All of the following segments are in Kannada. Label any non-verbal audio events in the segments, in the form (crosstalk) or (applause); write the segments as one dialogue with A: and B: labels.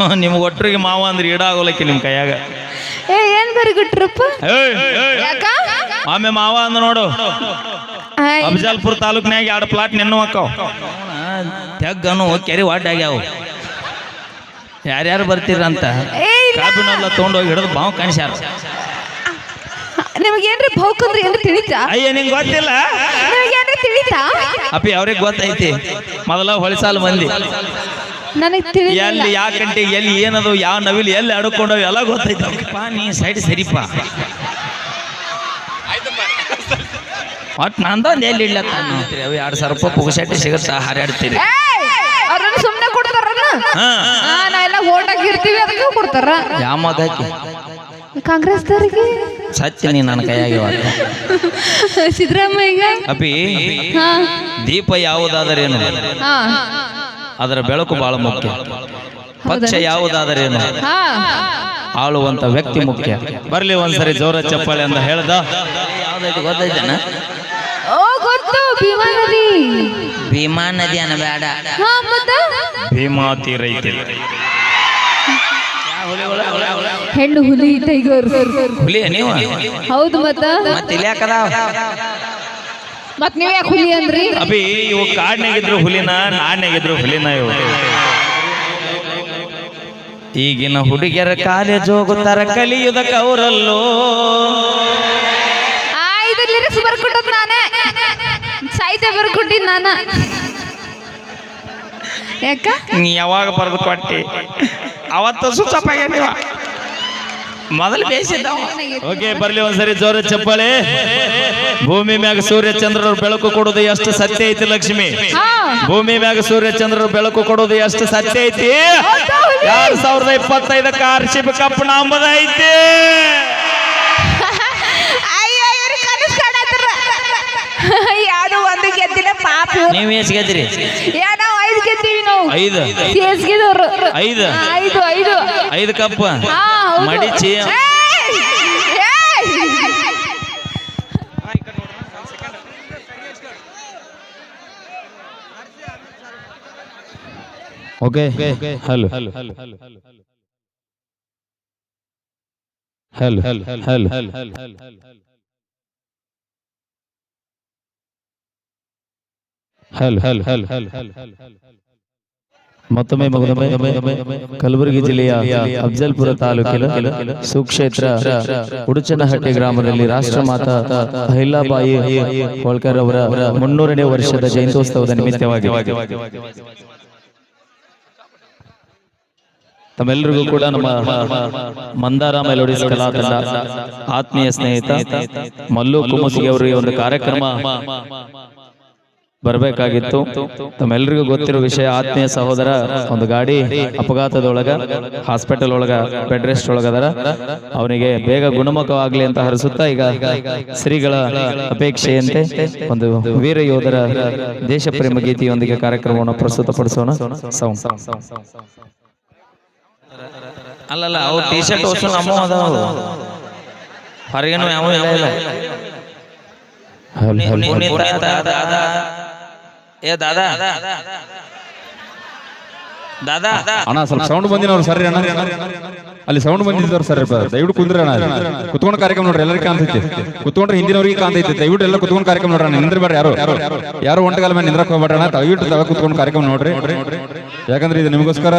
A: (laughs) ನಿಮ್ಗೆ ಒಟ್ಟರಿಗೆ ಮಾವ ಅಂದ್ರೆ ಈಡಾಗೋಲಕ್ಕೆ ನಿಮ್ಮ ಕೈಯಾಗ.
B: ಏ ಏನ್ ಬರಿಗುಟ್ರಪ್ಪ
A: ಏಯ್, ಏಯ್.
B: ಯಾಕ?
A: ಆಮೆ ಮಾವ ಅಂದ ನೋಡು.
B: ಆಯ್,
A: ಅಫಜಲ್ಪುರ ತಾಲೂಕ್ನಾಗ ಎರಡು ಪ್ಲಾಟ್ ನಿನ್ನ ಅಕ್ಕಾವ. ತೆಗ್ಗನು ಕೆರೆ ವಾಡ್ ಆಗ್ಯಾವ. ಯಾರ್ಯಾರು ಬರ್ತೀರಂತ?
B: ಏ ಇಲ್ಲ.
A: ಕಾಪಿನೆಲ್ಲ ತೊಗೊಂಡೋಗಿ ಹಿಡಿದು ಬಾವು ಕಾಣಿಸ್ಯಾರ.
B: ನಿಮಗೇನ್ರಿ ಭೌಕಂದ್ರಿ ಏನ್ರಿ ತಿಳಿತಾ?
A: ಅಯ್ಯ ನಿಂಗೆ ಗೊತ್ತಿಲ್ಲ?
B: ನಿಮಗೇನ್ರಿ ತಿಳಿತಾ?
A: ಅಪ್ಪಿ ಅವ್ರಿಗೆ ಗೊತ್ತೈತಿ. ಮೊದಲ ಹೊಳಿಸಾಲ್ ಮಂದಿ.
B: ನನಗ್
A: ಎಲ್ಲಿ ಯಾವ ಗಂಟೆಗೆ ಎಲ್ಲಿ ಏನದು ಯಾವ ನವಿಲು ಎಲ್ಲಿ ಅಡ್ಕೊಂಡವ್ ಎಲ್ಲ ಗೊತ್ತೈತಿ ಅವ್ರಿಗಪ್ಪ, ನೀ ಸೈಡ್ ಸರಿಪ? ಒಟ್ ನಂದೊಂದು ಎಲ್ಲಿ ಇಲ್ಲ ಅವು ಎರಡು ಸಾವಿರ ರೂಪಾಯಿ ಪುಗಸಟ್ಟಿ ಸಿಗುತ್ತಾ? ಹಾರಾಡ್ತೀರಿ.
B: ಅವ್ರನ್ನ ಸುಮ್ಮನೆ
A: ಹಾ
B: ನಾ ಎಲ್ಲ ಓಟ್ ಹಾಕಿರ್ತೀವಿ ಅದಕ್ಕೆ ಕೊಡ್ತಾರ.
A: ಯಾವ ಮಗಕ್ಕೆ
B: ಕಾಂಗ್ರೆಸ್ದವ್ರಿಗೆ?
A: ಸತ್ಯ ನೀ ನನ್ನ ಕೈಯಾಗಿ.
B: ಸಿದ್ದರಾಮಯ್ಯ.
A: ಅಪ್ಪಿ
B: ಹಾ.
A: ದೀಪ ಯಾವುದಾದರೇನು?
B: ಹಾ.
A: ಅದರ ಬೆಳಕು ಬಹಳ ಮುಖ್ಯ. ಪಕ್ಷ ಯಾವುದಾದರೇನು
B: ಹಾ.
A: ಆಳುವಂತ ವ್ಯಕ್ತಿ ಮುಖ್ಯ. ಬರ್ಲಿ ಒಂದ್ಸರಿ ಜೋರ ಚಪ್ಪಾಳೆ ಅಂತ ಹೇಳ್ದ. ಗೊತ್ತೈತೇನ
B: ಭೀಮಾ ನದಿ. ಬೇಡ
A: ಭೀಮಾ ತೀರ ಐತಿ
B: ಹೆಣ್ಣು ಹುಲಿ ಟೈಗರ್.
A: ಹುಲಿ ನೀವು?
B: ಹೌದು ಮತ್ತ?
C: ಮತ್ತೆ ಇಲ್ಲಿ ಯಾಕದಾವ
B: ಮತ್ ನೀವ್ ಯಾಕೆ ಹುಲಿ ಅಂದ್ರಿ?
A: ಅಭಿ ಇವು ಕಾಡ್ನಾಗಿದ್ರು ಹುಲಿನ ನಾಡ್ನಾಗಿದ್ರು ಹುಲಿನ ಇವು? ಈಗಿನ ಹುಡುಗಿಯರ ಕಾಲೇಜ್ ಹೋಗುತ್ತಾರ ಕಲಿಯುವುದಕ್ಕೆ ಅವರಲ್ಲೋ
B: ಆ ಇದು ಲಿರಿಕ್ಸ್ ಬರ್ಕೊಟ್ಟದ್ ನಾನೇ. ಸಾಹಿತ್ಯ ಬರ್ಕೊಟ್ಟಿದ್ ನಾನ. ಯಾಕ?
A: ನೀ ಯಾವಾಗ ಬರೆದು ಕೊಟ್ಟಿ? ಅವತ್ತು ಸುಚ್ಚಪ್ಪ ನೀವು ಮೊದಲು ಓಕೆ ಬರ್ಲಿ ಒಂದ್ಸರಿ ಜೋರ ಚಪ್ಪಾಳೆ ಭೂಮಿ ಮ್ಯಾಗ ಸೂರ್ಯ ಚಂದ್ರರು ಬೆಳಕು ಕೊಡೋದು ಎಷ್ಟು ಸತ್ಯ ಐತಿ ಲಕ್ಷ್ಮಿ?
B: ಹಾ.
A: ಭೂಮಿ ಮ್ಯಾಗ ಸೂರ್ಯ ಚಂದ್ರರು ಬೆಳಕು ಕೊಡೋದು ಎಷ್ಟು ಸತ್ಯ ಐತಿ? ಎರಡ್ ಸಾವಿರದ ಇಪ್ಪತ್ತೈದಕ್ಕ ಆರ್ಶಿ ಬಿ ಕಪ್ ನಂಬದ ಐತಿ.
B: ಅಯ್ಯೋ ಇವ್ರು ಕನಸು ಕಾಣತ್ತಾರ ಯಾವ್ದು ಒಂದು ಗೆದ್ದಿಲ್ಲ ಪಾಪ ಇವ್ರು.
A: ನೀವ್ ಎಷ್ಟ್ ಗೆದ್ದಿರಿ
B: ಯಾ ನಾವು ಐದು ಗೆದ್ದೀವಿ ನಾವು
A: ಐದು
B: ಸೇಸ್ಗಿದವ್ರು
A: ಐದು
B: ಐದು ಐದು
A: ಐದು ಕಪ್
B: ಹಾ ಹೌದು
A: ಮಡಿಚಿ
B: ಏಯ್! ಏಯ್!
A: ಓಕೆ ಹಲೋ ಹಲೋ ಹಲೋ ಮತ್ತೊಮ್ಮೆ ಮಗದೊಮ್ಮೆ ಕಲಬುರಗಿ ಜಿಲ್ಲೆಯ ಅಫ್ಜಲ್ಪುರ ತಾಲೂಕಿನ ಸುಕ್ಷೇತ್ರ ಉಡುಚನಹಟ್ಟಿ ಗ್ರಾಮದಲ್ಲಿ ರಾಷ್ಟ್ರಮಾತಾ ಅಹಿಲ್ಲಾಬಾಯಿ ಹೋಳ್ಕರ್ ಅವರ ಮುನ್ನೂರನೇ ವರ್ಷದ ಜಯಂತ್ಯೋತ್ಸವದ ನಿಮಿತ್ತವಾಗಿ. ತಮ್ಮೆಲ್ಲರಿಗೂ ಕೂಡ ನಮ್ಮ ಮಂದಾರ ಮೆಲೋಡಿಸ್ ಕಲಾ ತಂಡ ಆತ್ಮೀಯ ಸ್ನೇಹಿತ ಮಲ್ಲು ಕುಮಸಿಗೆ ಅವರು ಈ ಒಂದು ಕಾರ್ಯಕ್ರಮ ಬರಬೇಕಾಗಿತ್ತು. ತಮ್ಮೆಲ್ಲರಿಗೂ ಗೊತ್ತಿರೋ ವಿಷಯ ಆತ್ಮೀಯ ಸಹೋದರ ಒಂದು ಗಾಡಿ ಅಪಘಾತದೊಳಗ ಹಾಸ್ಪಿಟಲ್ ಒಳಗ ಬೆಡ್ ರೆಸ್ಟ್ ಒಳಗದರ. ಅವನಿಗೆ ಬೇಗ ಗುಣಮುಖವಾಗ್ಲಿ ಅಂತ ಹರಿಸುತ್ತಾ ಈಗ ಶ್ರೀಗಳ ಅಪೇಕ್ಷೆಯಂತೆ ಒಂದು ವೀರ ಯೋಧರ ದೇಶ ಪ್ರೇಮ ಗೀತೆಯೊಂದಿಗೆ ಕಾರ್ಯಕ್ರಮವನ್ನು ಪ್ರಸ್ತುತಪಡಿಸೋಣ. ಅಲ್ಲಲ್ಲ ಅವ್ರು ಟಿ ಶರ್ಟ್ ಹೊರಗೇನು ಯಾವ ಏ, ದಾದಾ. ದಾದಾ.
D: ಅಣ್ಣ ಸ್ವಲ್ಪ ಸೌಂಡ್ ಬಂದಿನವ್ರು ಸರಿ, ಅಣ್ಣ. ಅಲ್ಲಿ ಸೌಂಡ್ ಬಂದಿದ್ದವ್ರು, ಸರ್ ದಯವಿಟ್ಟು ಕುಂದ್ರೆ, ಅಣ್ಣ. ಕುತ್ಕೊಂಡು ಕಾರ್ಯಕ್ರಮ ನೋಡ್ರಿ, ಎಲ್ಲರಿಗೂ ಕಾಣ್ತೈತಿ. ಕುತ್ಕೊಂಡ್ರೆ ಹಿಂದಿನವ್ರಿಗೆ ಕಾಣ್ತೈತಿ. ದಯವಿಟ್ಟು ಎಲ್ಲ ಕುತ್ಕೊಂಡು ಕಾರ್ಯಕ್ರಮ ನೋಡ್ರಿ ನಿಂದ್ರ ಬೇಡ ಯಾರು? ಯಾರು ಒಂಟಗಾಲ ಮೇಲೆ ನಿಂದ್ರಕ್ ಹೋಗ್ಬೇಡ ದಯವಿಟ್ಟು ಕುತ್ಕೊಂಡು ಕಾರ್ಯಕ್ರಮ ನೋಡ್ರಿ. ಯಾಕಂದ್ರೆ ಇದು ನಿಮಗೋಸ್ಕರ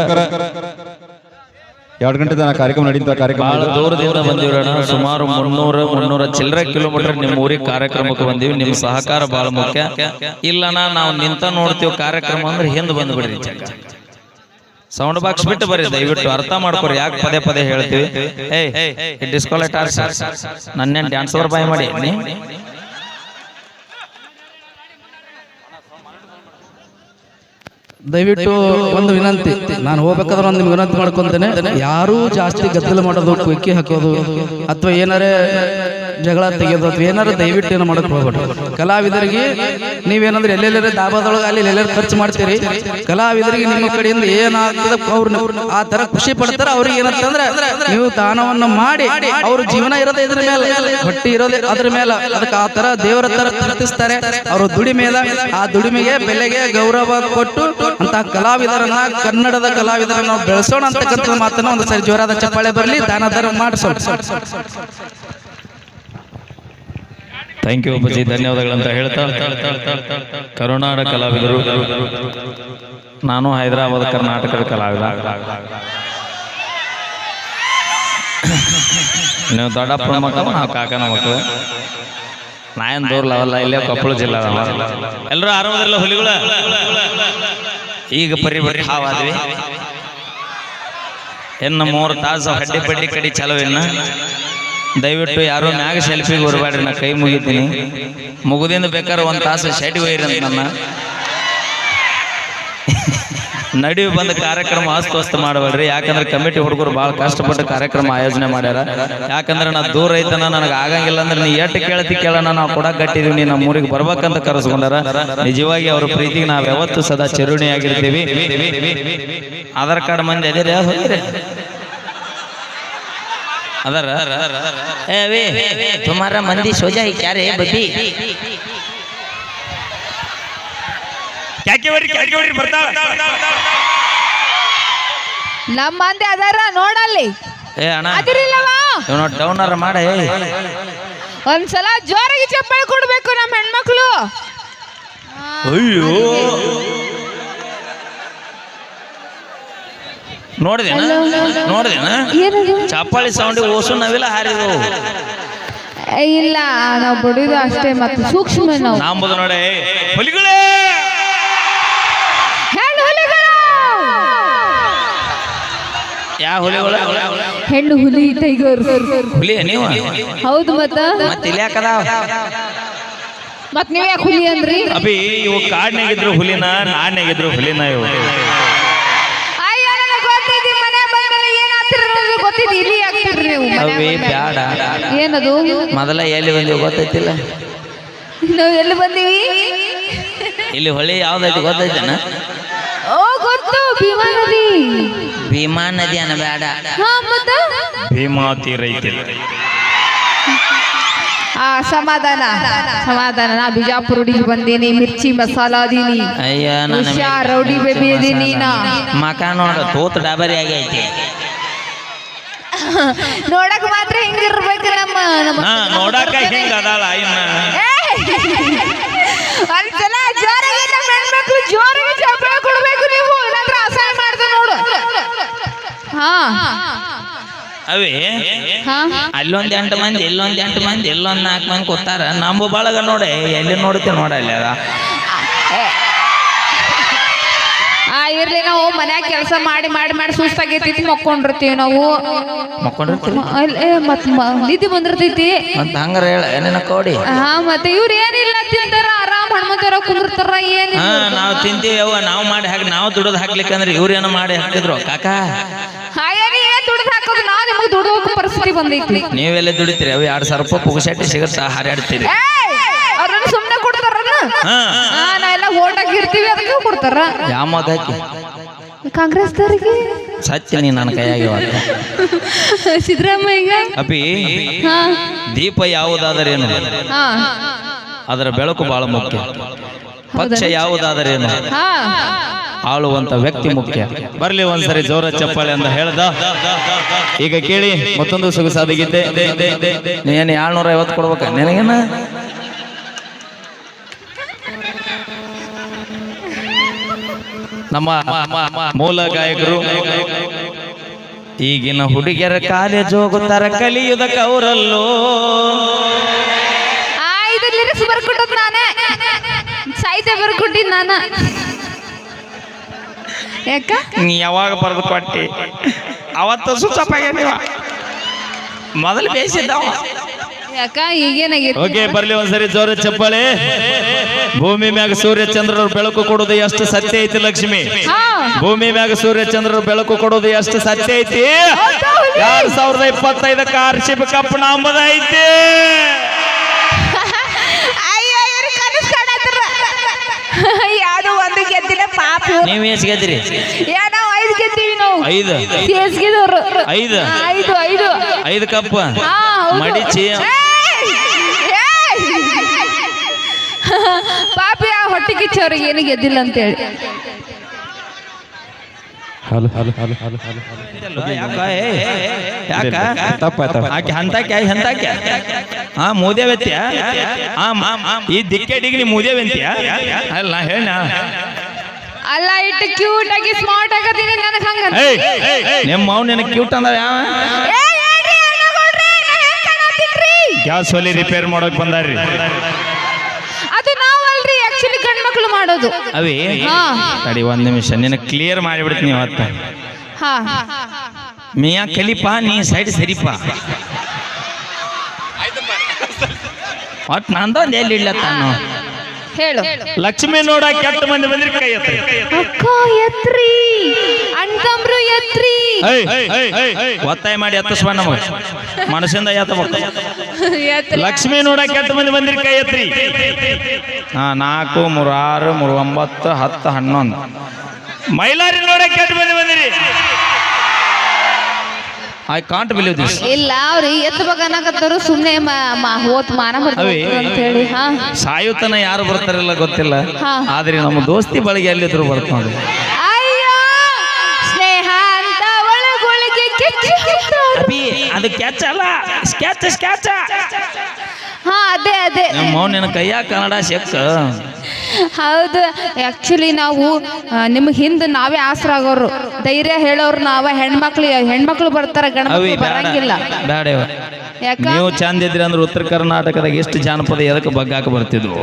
D: ಎರಡು ಗಂಟೆ ತನಕ ಕಾರ್ಯಕ್ರಮ ನಡೀತಾ ಕಾರ್ಯಕ್ರಮ
A: ಬಹಳ. ದೂರದಿಂದ ಬಂದಿವ್ರಣ ಸುಮಾರು ಮುನ್ನೂರ ಮುನ್ನೂರ ಚಿಲ್ಲರೆ ಕಿಲೋಮೀಟರ್ ನಿಮ್ಮ ಊರಿಗೆ ಕಾರ್ಯಕ್ರಮಕ್ಕೆ ಬಂದೀವಿ. ನಿಮ್ಮ ಸಹಕಾರ ಬಹಳ ಮುಖ್ಯ. ಇಲ್ಲನ ನಾವು ನಿಂತ ನೋಡ್ತೀವಿ ಕಾರ್ಯಕ್ರಮ ಅಂದ್ರೆ ಹಿಂದೆ ಬಂದ್ಬಿಡ್ರಿ ಸೌಂಡ್ ಬಾಕ್ಸ್ ಬಿಟ್ಟು ಬರ್ರಿ ದಯವಿಟ್ಟು ಅರ್ಥ ಮಾಡ್ಕೊರಿ. ಯಾಕೆ ಪದೇ ಪದೇ ಹೇಳ್ತೀವಿ? ಏಯ್ ಸರ್ ನನ್ನೇನ್ ಡ್ಯಾನ್ಸ್ ಓವರ್ ಬಾಯ್ ಮಾಡಿ?
E: ದಯವಿಟ್ಟು ಒಂದು ವಿನಂತಿ. ನಾನು ಹೋಗ್ಬೇಕಾದ್ರೆ ಒಂದು ನಿಮ್ಗೆ ವಿನಂತಿ ಮಾಡ್ಕೊಂತೇನೆ. ಯಾರೂ ಜಾಸ್ತಿ ಗದ್ದಲ ಮಾಡೋದು ಕುಕ್ಕಿ ಹಾಕೋದು, ಅಥವಾ ಏನಾರೇ ಜಗಳ ತೆಗೆದು ಅಥವಾ ಏನಾರು ದಯವಿಟ್ಟು ಏನು ಮಾಡಕ್ ಹೋಗ್ಬೇಡ್ರಿ ಕಲಾವಿದರಿಗೆ ನೀವೇನಂದ್ರೆ ಎಲ್ಲೆಲ್ಲರ ದಾಬಾದೊಳಗೆ ಅಲ್ಲಿ ಎಲ್ಲೆಲ್ಲರೂ ಖರ್ಚು ಮಾಡ್ತೀರಿ? ಕಲಾವಿದರಿಗೆ ನಿಮ್ಮ ಕಡೆಯಿಂದ ಏನಾಗ್ತದೆ ಅವ್ರನ್ನ ಆ ತರ ಖುಷಿ ಪಡ್ತಾರೆ ಅವ್ರಿಗೆ ಏನಂತಂದ್ರೆ ನೀವು ದಾನವನ್ನು ಮಾಡಿ ಅವ್ರ ಜೀವನ ಇರೋದೇ ಇದ್ರ ಮೇಲೆ ಹೊಟ್ಟಿ ಇರೋದೇ ಅದ್ರ ಮೇಲೆ. ಅದಕ್ಕೆ ಆ ತರ ದೇವರ ತರ ಕರ್ತಿಸ್ತಾರೆ ಅವ್ರ ದುಡಿಮೆದ ಆ ದುಡಿಮೆಗೆ ಬೆಲೆಗೆ ಗೌರವ ಕೊಟ್ಟು ಅಂತ ಕಲಾವಿದರನ್ನ ಕನ್ನಡದ ಕಲಾವಿದರನ್ನ ನಾವು ಬೆಳೆಸೋಣ ಅಂತಕ್ಕಂಥ ಮಾತನ್ನ ಒಂದು ಸರಿ ಜೋರಾದ ಚಪ್ಪಾಳೆ ಬರಲಿ ದಾನ ಧರ್ಮ ಮಾಡಿಸೋಣ.
A: ಥ್ಯಾಂಕ್ ಯು ಅಪ್ಪಾಜಿ ಅಂತ ಹೇಳ್ತಾ ಕರುನಾಡ ಕಲಾವಿದರು. ನಾನು ಹೈದರಾಬಾದ್ ಕರ್ನಾಟಕದ ಕಲಾವಿದ. ನೀವು ದೊಡ್ಡಪ್ಪನ ಮಕ್ಕಳು, ನಾವು ಕಾಕನ ಮಕ್ಕಳು. ನಾಯನ್ ದೂರ ಲೆವೆಲ್ಲ ಇಲ್ಲೇ ಕೊಪ್ಪಳ ಜಿಲ್ಲಾ ಎಲ್ಲರೂ ಆರಾಮದಿಲ್ಲ ಹುಲಿಗಳ? ಈಗ ಪರಿಬರಿ ಹಾವಾದ್ವಿ. ಇನ್ನು ಮೂರು ತಾಸು ಹಡ್ಡಿ ಪಡ್ಡಿ ಕಡಿ ಚಲೋ ಇನ್ನು. ದಯವಿಟ್ಟು ಯಾರು ಮ್ಯಾಗ ಸೆಲ್ಫಿಗೆ ಬರಬೇಡ್ರಿ ನಾ ಕೈ ಮುಗಿತೀನಿ. ಮುಗುದಿಂದ ಬೇಕಾದ್ರೆ ಒಂದು ತಾಸು ಶೆಡ್ ಒಯ್ರಿ ಅಂತ ನನ್ನ. ನಡಿ ಬಂದ ಕಾರ್ಯಕ್ರಮ ಅಸ್ತವ್ಯಸ್ತ ಮಾಡಬೇಡ್ರಿ. ಯಾಕಂದ್ರೆ ಕಮಿಟಿ ಹುಡುಗರು ಭಾಳ ಕಷ್ಟಪಟ್ಟು ಕಾರ್ಯಕ್ರಮ ಆಯೋಜನೆ ಮಾಡ್ಯಾರ. ಯಾಕಂದ್ರೆ ನಾ ದೂರ ಐತನ ನನಗೆ ಆಗಂಗಿಲ್ಲ ಅಂದ್ರೆ ನೀ ಎಷ್ಟು ಕೇಳ್ತಿ ಕೇಳೋಣ ನಾವು ಕೂಡ ಕಟ್ಟಿದೀವಿ ನೀ ನಮ್ಮ ಊರಿಗೆ ಬರ್ಬೇಕಂತ ಕರೆಸ್ಕೊಂಡಾರ. ನಿಜವಾಗಿ ಅವ್ರ ಪ್ರೀತಿಗೆ ನಾವು ಯಾವತ್ತೂ ಸದಾ ಚಿರುಣಿಯಾಗಿರ್ತೀವಿ. ಆಧಾರ್ ಕಾರ್ಡ್ ಮಂದಿ ಅದೇ ಅದರ
F: ಏ ತುಮಾರ ಮಂದಿ ಸೋಜಾ ಹಿ ಕ್ಯಾರೆ ಬಬ್ಬಿ ಕ್ಯಾಕೆವರಿ ಕ್ಯಾಕೆವರಿ ಬರ್ತಾಳ?
B: ನಮ್ಮ ಮಂದಿ ಅದಾರ ನೋಡಲ್ಲಿ.
A: ಏ ಅಣ್ಣ
B: ಅದಿರಿಲ್ಲವಾ?
A: ಇವನು ಡೌನರ್ ಮಾಡಿ
B: ಒಂದ್ಸಲ ಜೋರಾಗಿ ಚಪ್ಪಾಳೆ ಕೊಡ್ಬೇಕು ನಮ್ಮ ಹೆಣ್ಮಕ್ಳು.
A: ಅಯ್ಯೋ. ನೋಡಿದೇನ? ನೋಡಿದೇನ?
B: ಏನದು?
A: ಚಪ್ಪಾಳಿ ಸೌಂಡ್ ಓಸು ನಾವೆಲ್ಲ ಹಾರಿದವು.
B: ಏ, ಇಲ್ಲ ನಾವು ಬಡಿದು ಅಷ್ಟೇ ಮತ್ತೆ ಸೂಕ್ಷ್ಮ ನಾವು.
A: ನಾಂಬುದು ನೋಡಿ. ಹುಲಿಗಳೇ!
B: ಹೆಣ್ಣು ಹುಲಿಗಳ! ಹುಲಿ ಟೈಗರ್
A: ಹುಲಿ ನೀವು?
B: ಹೌದು ಮತ್ತ?
F: ಮತ್ತೆ ಇಲ್ಲಿ ಯಾಕದಾವ
B: ಮತ್ ನೀವ್ ಯಾಕೆ ಹುಲಿ ಅಂದ್ರಿ?
A: ಅಭಿ ಇವು ಕಾಡ್ನಾಗಿದ್ರು ಹುಲಿನ ನಾಡ್ನಾಗಿದ್ರು ಹುಲಿನ ಇವು.
B: ಆಗ್ತಿರ ಗೊತ್ತಿದ್ದು ಇಲ್ಲಿ ಆಗ್ತಿರ್ರಿ ನೀವು?
F: ಅವೇ ಬ್ಯಾಡ.
B: ಏನದು?
F: ಮೊದಲ ಎಲ್ಲಿ ಬಂದಿವಿ ಗೊತ್ತೈತಿಲ್ಲ.
B: ನಾವ್ ಎಲ್ಲಿ ಬಂದೀವಿ?
F: ಇಲ್ಲಿ ಹೊಳಿ ಯಾವ್ದೈತಿ ಗೊತ್ತೈತನ?
B: ಓ ಗೊತ್ತು ಭೀಮಾ ನದಿ.
F: ಭೀಮಾ ನದಿ ಅನ್ನ ಬೇಡ
B: ಹಾ ಮತ್ತ?
A: ಭೀಮಾ ತೀರ ಐತಿ
B: ಆ ಸಮಾಧಾನ. ಸಮಾಧಾನ. ನಾ ಬಿಜಾಪುರ ಹುಡುಗಿ ಬಂದೀನಿ ಮಿರ್ಚಿ ಮಸಾಲ ಅದೀನಿ
F: ಅಯ್ಯ
B: ನಾನು ರೌಡಿ ಬೇಬಿ ಅದೀನಿ ನಾ.
F: ಮಕ ನೋಡ ತೂತ್ ಡಾಬರಿ ಆಗೈತಿ (laughs)
B: ನೋಡಕ್ ಮಾತ್ರ ಹಿಂಗಿರ್ಬೇಕು ನಮ್ಮ ನಮ್ಮ
A: ಹಾ ನೋಡಾಕ ಹಿಂಗ ಅದಾಳ ಇನ್ನ.
B: ಒಂದ್ಸಲ ಜೋರಾಗಿ ನಮ್ಮ ಹೆಣ್ಮಕ್ಳು ಜೋರಾಗಿ ಚಪ್ಪಾಳೆ ಕೊಡ್ಬೇಕು ನೀವು. ಇಲ್ಲಾಂದ್ರೆ ಅಸಹ್ಯ ಮಾಡ್ತಾರೆ ನೋಡು. ಹಾ.
A: ಅವೇ
B: ಹಾ.
F: ಅಲ್ಲೊಂದ್ ಎಂಟು ಮಂದಿ ಇಲ್ಲೊಂದ್ ಎಂಟು ಮಂದಿ ಇಲ್ಲೊಂದ್ ನಾಲ್ಕು ಮಂದಿ ಕೂತಾರ. ನಮ್ಮ ಬಳಗ ನೋಡಿ ಎಲ್ಲಿ ನೋಡುತ್ತೆ ನೋಡಲ್ಲ ಅದ.
B: ಇರ್ಲಿ ನಾವು ಮನ್ಯಾಗ ಕೆಲಸ ಮಾಡಿ ಮಾಡಿ ಮಾಡಿ ಸುಸ್ತಾಗೈತಿ ಮಕ್ಕೊಂಡಿರ್ತೀವಿ ನಾವು.
F: ಮಕ್ಕೊಂಡಿರ್ತೀವಿ?
B: ಏ, ಮತ್ ಮ- ನಿದ್ದೆ ಬಂದಿರ್ತೈತಿ.
F: ಅಂತ ಹಂಗಾರ ಹೇಳ ಏನೇನ ಕೋಡಿ?
B: ಹಾ ಮತ್ತೆ ಇವ್ರು ಏನಿಲ್ಲ ತಿಂತಾರ ಆರಾಮ್ ಹಣ್ಮಂತಾರ ಕುಂದಿರ್ತಾರ ಏನ್
F: ಹಾ ನಾವು ತಿಂತೀವಿ ಅವ ನಾವು ಮಾಡಿ ಹಾಕಿ ನಾವು ದುಡ್ದು ಹಾಕ್ಲಿಕ್ಕೆ ಅಂದ್ರೆ ಇವ್ರೇನೋ ಮಾಡಿ ಹಾಕಿದ್ರು ಕಾಕ.
B: ಹಾಯೇನಿ ಏನ್ ದುಡ್ದು ಹಾಕೋದು ನಾ ನಿಮ್ಗೆ ದುಡ್ದು ಹೋಗೋ ಪರಿಸ್ಥಿತಿ ಬಂದೈತಿ.
F: ನೀವೆಲ್ಲ ದುಡಿತೀರಿ? ಅವು ಎರಡು ಸಾವಿರ ರೂಪಾಯಿ ಪುಗಸಟ್ಟಿ ಸಿಗುತ್ತಾ? ಹಾರಾಡ್ತೀರಿ.
B: ಅವ್ರನ್ನ ಸುಮ್ನೆ ಕೊಡ್ತಾರನ
A: ಹಾ.
B: ಹಾ ನಾ ಎಲ್ಲ ಓಟಾಗಿ ಇರ್ತೀವಿ ಅದಕ್ಕೆ ಕೊಡ್ತಾರ.
F: ಯಾವ ಮಗ ಐತಿ
B: ಕಾಂಗ್ರೆಸ್ದವ್ರಿಗೆ?
F: ಸತ್ಯ ನೀ ನನ್ನ
B: ಸಿದ್ದರಾಮಯ್ಯ?
A: ಅಪಿ
B: ಹಾ.
A: ದೀಪ ಯಾವುದಾದರೇನು?
B: ಹಾ.
A: ಅದರ ಬೆಳಕು ಬಹಳ ಮುಖ್ಯ. ಪಕ್ಷ ಯಾವುದಾದರೇನು?
B: ಹಾ.
A: ಆಳುವಂತ ವ್ಯಕ್ತಿ ಮುಖ್ಯ. ಬರ್ಲಿ ಒಂದ್ಸರಿ ಜೋರ ಚಪ್ಪಾಳೆ ಅಂತ ಹೇಳ್ದ. ಈಗ ಕೇಳಿ ಮತ್ತೊಂದು ಸೊಗಸಾದ ಗೀತೆ.
F: ನೀನು ಏಳ್ನೂರ ಐವತ್ತು ಕೊಡ್ಬೇಕ? ನಿನಗೇನ?
A: ನಮ್ಮ ಮೂಲ ಗಾಯಕರು ಈಗಿನ ಹುಡುಗಿಯರ ಕಾಲೇಜ್ ಹೋಗುತ್ತಾರ ಕಲಿಯುದ ಕೌರಲ್ಲೋ.
B: ಲಿರಿಕ್ಸ್ ಬರ್ಕೊಟ್ಟದ್ ನಾನೇ. ಸಾಹಿತ್ಯ ಬರ್ಕೊಟ್ಟಿದ್ ನಾನ. ಯಾಕ?
A: ನೀ ಯಾವಾಗ ಬರೆದು ಕೊಟ್ಟಿ? ಅವತ್ತು ನೀವ ಮೊದಲು ಬೇಯಿಸಿದ್ದಾವ ಓಕೆ ಬರ್ಲಿ ಒಂದ್ಸರಿ ಜೋರ ಚಪ್ಪಾಳೆ. ಭೂಮಿ ಮ್ಯಾಗ ಸೂರ್ಯ ಚಂದ್ರರು ಬೆಳಕು ಕೊಡೋದು ಎಷ್ಟು ಸತ್ಯ ಐತಿ ಲಕ್ಷ್ಮಿ? ಭೂಮಿ ಮ್ಯಾಗ ಸೂರ್ಯ ಚಂದ್ರರು ಬೆಳಕು ಕೊಡೋದು ಎಷ್ಟು ಸತ್ಯ ಐತಿ? ಎರಡ್ ಸಾವಿರದ ಇಪ್ಪತ್ತೈದಕ್ಕ ಆರ್ಶಿಪ್ ಕಪ್ ನಾಮದ ಐತಿ. (laughs)
B: ಪಾಪ.
A: ನೀವು ಎಸ್ಗೆದ್ರಿ ಗೆದ್ರಿ
B: ಏ ನಾವು ಐದು ಗೆದ್ದೀವಿ ನಾವು.
A: ಐದು? ಐದು?
B: ಐದು ಐದು.
A: ಐದು ಕಪ್
B: ಹಾ, ಹೌದು.
A: ಮಡಿಚಿ.
B: ಪಾಪ ಆ ಹೊಟ್ಟೆ ಕಿಚ್ಚವ್ರಿಗೆ ಏನು ಗೆದ್ದಿಲ್ಲ ಅಂತೇಳಿ.
D: Hello hello hello.
A: ಆಕೆ ಹಾ ಮೂದೇವೆತ್ಯ ಈ ದಿಕ್ಕೆ ಡಿಗ್ರಿ ಮೂದೇವೆಂತ್ಯ ಅಲ್ಲ ನಾ ಹೇಳ
B: ಅಲ್ಲ ಇಟ್ಟು ಕ್ಯೂಟ್ ಆಗಿ ಸ್ಮಾರ್ಟ್ ಆಗತ್ತೀನಿ ನನಗೆ ಹಂಗ
A: ನಿಮ್ಮ ಮಾವ್ ನಿನಗೆ ಕ್ಯೂಟ್ ಅಂದ ಯಾವ? ಗ್ಯಾಸ್ ಒಲಿ ರಿಪೇರ್ ಮಾಡೋಕ್ ಬಂದಾರ್ರಿ.
B: ಅದು ನಾವಲ್ರಿ ಆಕ್ಚುಲಿ ಗಂಡ್ ಮಾಡೋದು.
A: ಅವೇ
B: ಹಾ.
A: ತಡಿ ಒಂದ್ ನಿಮಿಷ ನಿನ್ನ ಕ್ಲಿಯರ್ ಮಾಡಿಬಿಡ್ತೀನಿ ಇವತ್ತ.
B: ಹಾ.
A: ಮಿಯಾ ಕಲಿಪ ನೀ ಸೈಡ್ ಸರಿಪ. ಒಟ್ಟು ನಂದೊಂದು ಎಲ್ಲಿ ಇಡ್ಲತ್ತಾನು?
B: ಹೇಳು.
A: ಲಕ್ಷ್ಮಿ ನೋಡ ಕೆಟ್ಟ ಮಂದಿ ಬಂದ್ರಿ ಕೈ ಎತ್ತಿ.
B: ಅಕ್ಕ ಎತ್ರಿ. ಅಣ್ತಮ್ರು ಎತ್ರಿ.
A: ಒತ್ತಾಯ ಮಾಡಿ ಎತ್ತಿಸ್ಬ ನಮಗ. ಮನಸ್ಸಿಂದ ಎತ್ತಬೇಕು ಲಕ್ಷ್ಮಿ ನೋಡ ಕೆಟ್ಟ ಮಂದಿ ಬಂದ್ರಿ ಕೈ ಎತ್ರಿ. ಹಾ ನಾಲ್ಕು ಮೂರು ಆರು ಮೂರು ಒಂಬತ್ತು ಹತ್ತು ಹನ್ನೊಂದು. ಮೈಲಾರಿ ನೋಡ ಕೆಟ್ಟ ಮಂದಿ ಬಂದಿರಿ. ಐ ಕಾಂಟ್ ಬಿಲೀವ್ ದಿಸ್
B: ಇಲ್ಲ ಅವ್ರಿ ಎತ್ತಬೇಕನ್ನಕತ್ತರು ಸುಮ್ನೆ ಸುಮ್ಮನೆ ಮ- ಹೋತ್ ಮಾನ. ಬರ್ತದೆ ಅಂತ ಹೇಳಿ ಹಾ
A: ಸಾಯುತನ ಯಾರು ಬರ್ತಾರಲ್ಲ ಗೊತ್ತಿಲ್ಲ
B: ಹಾ.
A: ಆದ್ರೆ ನಮ್ಮ ದೋಸ್ತಿ ಬಳಿಗೆ ಎಲ್ಲಿದ್ರು ಬರ್ತಾರೆ
B: ಅಯ್ಯೋ ಸ್ನೇಹ ಅಂತ ಒಳಗೊಳಗೆ.
A: ಅಭಿ ಅದು ಕ್ಯಾಚ್ ಅಲ್ಲ ಸ್ಕ್ಯಾಚ್ ಸ್ಕ್ಯಾಚ್
B: ಹಾ ಅದೇ ಅದೇ.
A: ನಮ್ಮ ನಿನ್ನ ಕೈಯಾಗ ಕನ್ನಡ ಶೆಕ್ಕ
B: ಹೌದು. ಆಕ್ಚುಲಿ ನಾವು ನಿಮ್ಗೆ ಹಿಂದೆ ನಾವೇ ಆಸರಾಗೋರು. ಧೈರ್ಯ ಹೇಳೋರು ನಾವ ಹೆಣ್ಮಕ್ಳು ಹೆಣ್ಮಕ್ಳು ಬರ್ತಾರ
A: ಬೇಡ
B: ಬರಂಗಿಲ್ಲ.
A: ಬೇಡ ಇವ.
B: ಯಾಕ?
A: ನೀವು ಚಂದ ಇದ್ರಿ ಅಂದ್ರೆ ಉತ್ತರ ಕರ್ನಾಟಕದಾಗ ಎಷ್ಟು ಜಾನಪದ ಎದಕ್ಕೆ ಬಗ್ಗಾಕ ಬರ್ತಿದ್ವು?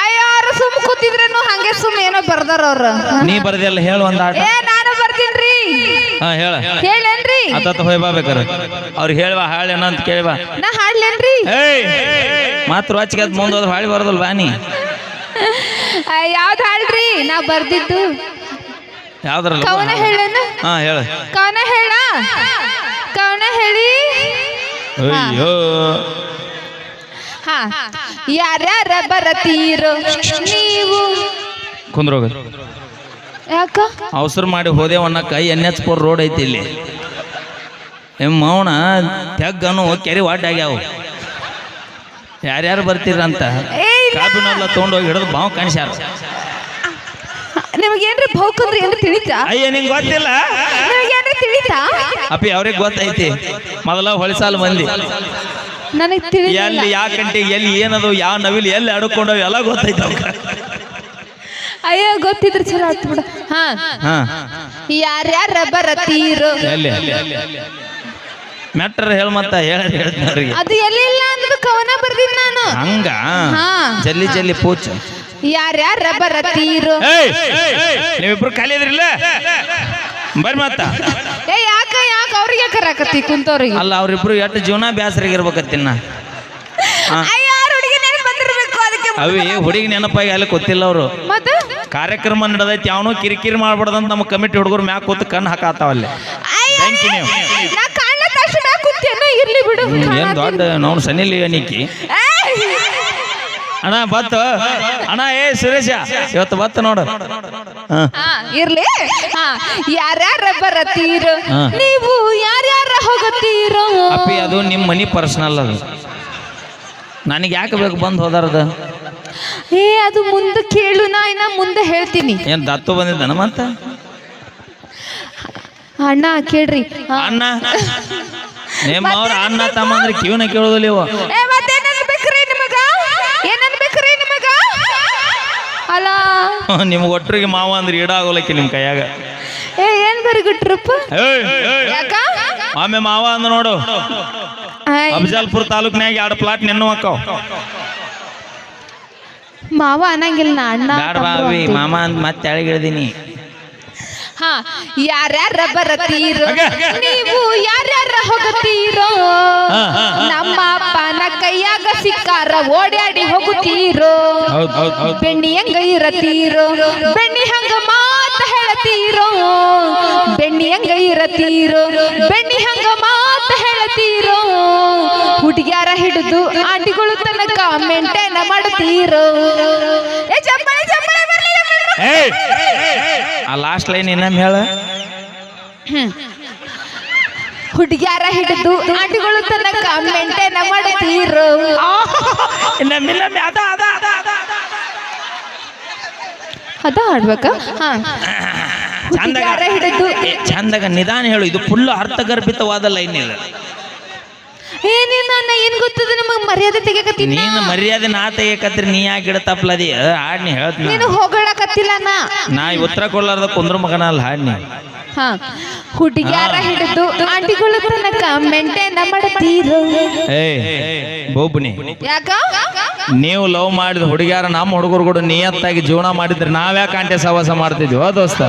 B: ಅಯ್ಯಾರು ಸುಮ್ ಕೂತಿದ್ರೇನು ಹಂಗೆ ಸುಮ್ ಏನೋ ಬರ್ದಾರ ಅವ್ರು.
A: ನೀ ಬರ್ದಿಲ್ಲ ಹೇಳು ಒಂದ್ ಆಟ.
B: ಏ
A: ಹಾ ಹೇಳ.
B: ಹೇಳೇನ್ರಿ
A: ಅತ್ತ ಹೋಯ್ ಬಾ ಬೇಕಾರೆ. ಅವ್ರಿಗೆ ಹೇಳ್ವಾ ಹಾಳೇನ ಅಂತ ಕೇಳ್ವಾ
B: ನಾ ಹಾಡ್ಲೇನ್ರಿ?
A: ಏಯ್ ಮಾತ್ರ ವಾಚಿಗೆ ಅದ್ ಹಾಳಿ ಬರೋದಲ್ ಬಾನಿ
B: ಆ, ಯಾವ್ದ್ ಹಾಡ್ರಿ? ನಾ ಬರ್ದಿದ್ದು.
A: ಯಾವ್ದ್ರಲ್ಲ?
B: ಕವನ ಹೇಳೇನ?
A: ಹಾ ಹೇಳ.
B: ಕವನ ಹೇಳ? ಕವನ ಹೇಳಿ?
A: ಅಯ್ಯೋ.
B: ಹಾ. ಯಾರ್ಯಾರ ಬರತೀರೋ ನೀವು.
A: ಕುಂದ್ರೋಗ.
B: ಯಾಕ?
A: ಅವಸರ ಮಾಡಿ ಹೋದೆ ಒನ್ನಕ್ಕ ಎನ್ ಎಚ್ ಫೋರ್ ರೋಡ್ ಐತಿ ಇಲ್ಲಿ. ಎಂ ಮೌನ ತೆಗ್ಗನು ಕೆರೆ ವಾಟ್ ಆಗ್ಯಾವ. ಯಾರ್ಯಾರು ಬರ್ತೀರಂತ? ಕಾಪಿನೆಲ್ಲ ತೊಗೊಂಡೋಗಿ ಹಿಡಿದು ಬಾವು ಕಾಣಿಸ್ಯಾರ.
B: ನಿಮಗೇನ್ರಿ ಭೌಕಂದ್ರೆ ಏನ್ರಿ ತಿಳಿತಾ?
A: ಅಯ್ಯ ನಿಂಗೆ ಗೊತ್ತಿಲ್ಲ?
B: ನಿಮಗೇನ್ರಿ ತಿಳಿತಾ?
A: ಅಪ್ಪಿ ಅವ್ರಿಗೆ ಗೊತ್ತೈತಿ. ಮೊದಲ ಹೊಳಿಸಾಲು ಮಂದಿ.
B: ನನಗೆ
A: ಎಲ್ಲಿ ಯಾವ ಕಂಟಿಗೆ ಎಲ್ಲಿ ಏನದು ಯಾವ ನವಿಲು ಎಲ್ಲಿ ಅಡ್ಕೊಂಡವ್ ಎಲ್ಲ ಗೊತ್ತೈತಿ ಅವ್ಕ.
B: ಅಯ್ಯೋ ಗೊತ್ತಿದ್ರೆ ಚಲೋ ಆಯ್ತು ಬಿಡ. ಹಾ.
A: ಹಾ.
B: ಯಾರ್ಯಾರ ಬರತೀರೋ.
A: ಎಲ್ಲಿ ಮೆಟ್ರ ಹೇಳ ಮತ್ತ ಹೇಳ ಹೇಳ್ತೀನಿ ಅವ್ರಿಗೆ
B: ಅದು ಎಲ್ಲಿಲ್ಲ ಅಂದ್ರೆ ಕವನ ಬರ್ದಿದ್ ನಾನು.
A: ಹಂಗ?
B: ಹಾ.
A: ಜಲ್ಲಿ ಜಲ್ಲಿ ಪೂಚ್
B: ಯಾರ್ಯಾರ ಬರತೀರೋ.
A: ಏಯ್ ನೀವಿಬ್ರು ಖಾಲಿ ಇದ್ರಿಲ್ಲ? ಬರ್ರಿ ಮತ್ತ.
B: ಏ ಯಾಕ ಯಾಕ? ಅವ್ರಿಗೆ ಕರಾಕತ್ತಿ ಕುಂತವ್ರಿಗೆ?
A: ಅಲ್ಲ ಅವ್ರಿಬ್ರು ಎಷ್ಟು ಜೀವನ ಬ್ಯಾಸರಿಗಿರ್ಬೇಕತ್ತಿನ
B: ಯಾರು ಹುಡುಗಿ ನೆನಪು ಬಂದಿರ್ಬೇಕು ಅದಕ್ಕೆ
A: ಅವಿ ಹುಡುಗಿ ನೆನಪಾಗಿ ಅಲ್ಲಿ ಗೊತ್ತಿಲ್ಲ ಅವರು
B: ಮತ್ತ
A: ಕಾರ್ಯಕ್ರಮ ನಡೆದೈತಿ ಅವನು ಕಿರಿಕಿರಿ ಮಾಡ್ಬಾರ್ದಂತ ನಮ್ಮ ಕಮಿಟಿ ಹುಡುಗರು ಮ್ಯಾಕ್ ಕೂತು ಕಣ್ಣು ಹಾಕಾತಾವ ಅಲ್ಲಿ ಬೆಂಕಿ ನೀವು
B: ನಾ ಕಾಣ್ಲ ತಕ್ಷಣ ಕುತ್ತೇನೋ ಇರ್ಲಿ ಬಿಡು
A: ಏನ್ ದೊಡ್ಡ ನಾವು ಸನಿಲಿ ಅನಿಕಿ! ಅಣ್ಣ ಬತ್ತು ಅಣ್ಣ ಏ ಸುರೇಶ ಇವತ್ತು ಬತ್ತು ನೋಡು ಹಾ
B: ಇರ್ಲಿ ಹಾ ಯಾರ್ಯಾರ ಬರತೀರೋ
A: ಹಾ.
B: ನೀವು ಯಾರ್ಯಾರ ಹೋಗತ್ತೀರೋ
A: ಅಪ್ಪಿ ಅದು ನಿಮ್ಮ ಮನಿ ಪರ್ಸನಲ್ ಅದು ನನಗೆ ಯಾಕೆ ಬೇಕು ಬಂದು ಹೋದಾರದ
B: ಏ ಅದು ಮುಂದೆ ಕೇಳು ನಾ ಇನ್ನ ಮುಂದೆ ಹೇಳ್ತೀನಿ.
A: ಏನ್ ದತ್ತು ಬಂದಿದ್ದಾನ ಮತ್ತ?
B: ಅಣ್ಣ ಕೇಳ್ರಿ.
A: ಅಣ್ಣ. ನಿಮ್ಮ ಅವ್ರ ಅಣ್ಣ ತಮ್ಮ ಅಂದ್ರೆ ಕಿವಿನ ಕೇಳೋದಿಲ್ಲ ಇವ.
B: ಏ ಮತ್ತೇನ್ ಅನ್ಬೇಕ್ರಿ ನಿಮಗ? ಏನ್ ಅನ್ಬೇಕ್ರಿ ನಿಮಗ? ಅಲ್ಲ
A: ನಿಮ್ಗೆ ಒಟ್ಟರಿಗೆ ಮಾವ ಅಂದ್ರೆ ಈಡಾಗೋಲಕ್ಕೆ ನಿಮ್ಮ ಕೈಯಾಗ.
B: ಏ ಏನ್ ಬರಿಗುಟ್ರಪ್ಪ
A: ಏಯ್, ಏಯ್.
B: ಯಾಕ?
A: ಆಮೆ ಮಾವ ಅಂದ ನೋಡು.
B: ಏ,
A: ಅಫಜಲ್ಪುರ ತಾಲೂಕ್ನ್ಯಾಗ ಎರಡು ಪ್ಲಾಟ್ ನೆನ್ನು ಅಕ್ಕಾವ್
B: ಮಾವ ಅನ್ನಂಗಿಲ್ಲ ನಾ ಅಣ್ಣ
A: ಬ್ಯಾಡ ಬಾ
B: ತಮ್ರು
A: ಅವಿ
B: ಅಂತೀನಿ.
A: ಮಾಮ ಅಂತ ಮತ್ತೆ ತೆಳಗಿಳ್ದೀನಿ
B: ಹಾ ಯಾರ್ಯಾರ ಬರತೀರೋ. ನೀವು ಯಾರ್ಯಾರ ಹೋಗತೀರೋ
A: ಹಾ, ಹಾ,
B: ನಮ್ಮ ಅಪ್ಪನ ಕೈಯಾಗ ಸಿಕ್ಕಾರ ಓಡಾಡಿ ಹೋಗುತ್ತೀರೋ ಬೆಣ್ಣಿ ಹೆಂಗ ಇರತೀರೋ ಬೆಣ್ಣಿ ಹಂಗ ಮಾತ ಹೇಳತೀರೋ ಬೆಣ್ಣಿ ಹೆಂಗ ಇರತೀರೋ ಬೆಣ್ಣಿ ಹಂಗ ಮಾತ ಹೇಳತೀರೋ ಹುಡುಗ್ಯಾರ ಹಿಡಿದು ಆಂಟಿಗಳು ತನಕ ಮೆಂಟೇನ ಮಾಡುತ್ತೀರೋ ಏ ಚಪ್ಪಾಳೆ ಚಪ್ಪಾಳೆ
A: ಆ ಲಾಸ್ಟ್ ಲೈನ್ ಇನ್ನೊಮ್ಮೆ ಹೇಳ.
B: ಹುಡುಗ್ಯಾರ ಹಿಡಿದು ಆಟಗಳು ತನಕ ಮೆಂಟೇನ ಮಾಡುತ್ತೀರೋ
A: ಇನ್ನೊಮ್ಮೆ ಇನ್ನೊಮ್ಮೆ ಅದ ಅದ ಅದ ಅದ
B: ಅದ. ಆಡ್ಬೇಕಾ ಹಾ. ಹಿಡಿದು
A: ಏ, ಚಂದಾಗ ನಿಧಾನ ಹೇಳು. ಇದು ಫುಲ್ ಅರ್ಥಗರ್ಭಿತವಾದ ಲೈನ್ ಇಲ್ಲ
B: ಏನೇನ ಏನು ಗೊತ್ತದ ನಿಮಗ್ ಮರ್ಯಾದೆ ತೆಗಿಯಕತ್ತೀನಿ?
A: ನೀನು ಮರ್ಯಾದೆ ನಾ ತೆಗಿಯಕತ್ರಿ ನೀ ಯಾಕೆ ಗಿಡ ತಪ್ಪಲದಿ ಹಾಡ್ ನೀ ಹೇಳ್ತೀನಿ
B: ನೀನು. ಹೋಗಳಕತ್ತಿಲ್ಲ ಅಣ್ಣ.
A: ನಾ ಉತ್ತರ ಕೊಡ್ಲಾರ್ದ ಕುಂದ್ರ ಮಗನ ಅಲ್ಲ ಹಾಡ್ ನೀ.
B: ಹಾ. ಹುಡುಗ್ಯಾರ ಹಿಡಿದು ಆಂಟಿಗಳು ತನಕ ಮೆಂಟೇನ ಮಾಡುತ್ತೀರೋ
A: ಏಯ್ ಬೋಬ್ನಿ
B: ಯಾಕ?
A: ನೀವು ಲವ್ ಮಾಡಿದ ಹುಡುಗಿಯಾರ ನಮ್ಮ ಹುಡುಗರು ಕೂಡ ನಿಯತ್ತಾಗಿ ಜೀವನ ಮಾಡಿದ್ರೆ ನಾವ್ಯಾಕೆ ಆಂಟೆ ಸವಾಸ ಮಾಡ್ತಿದ್ವಿ ದೋಸ್ತ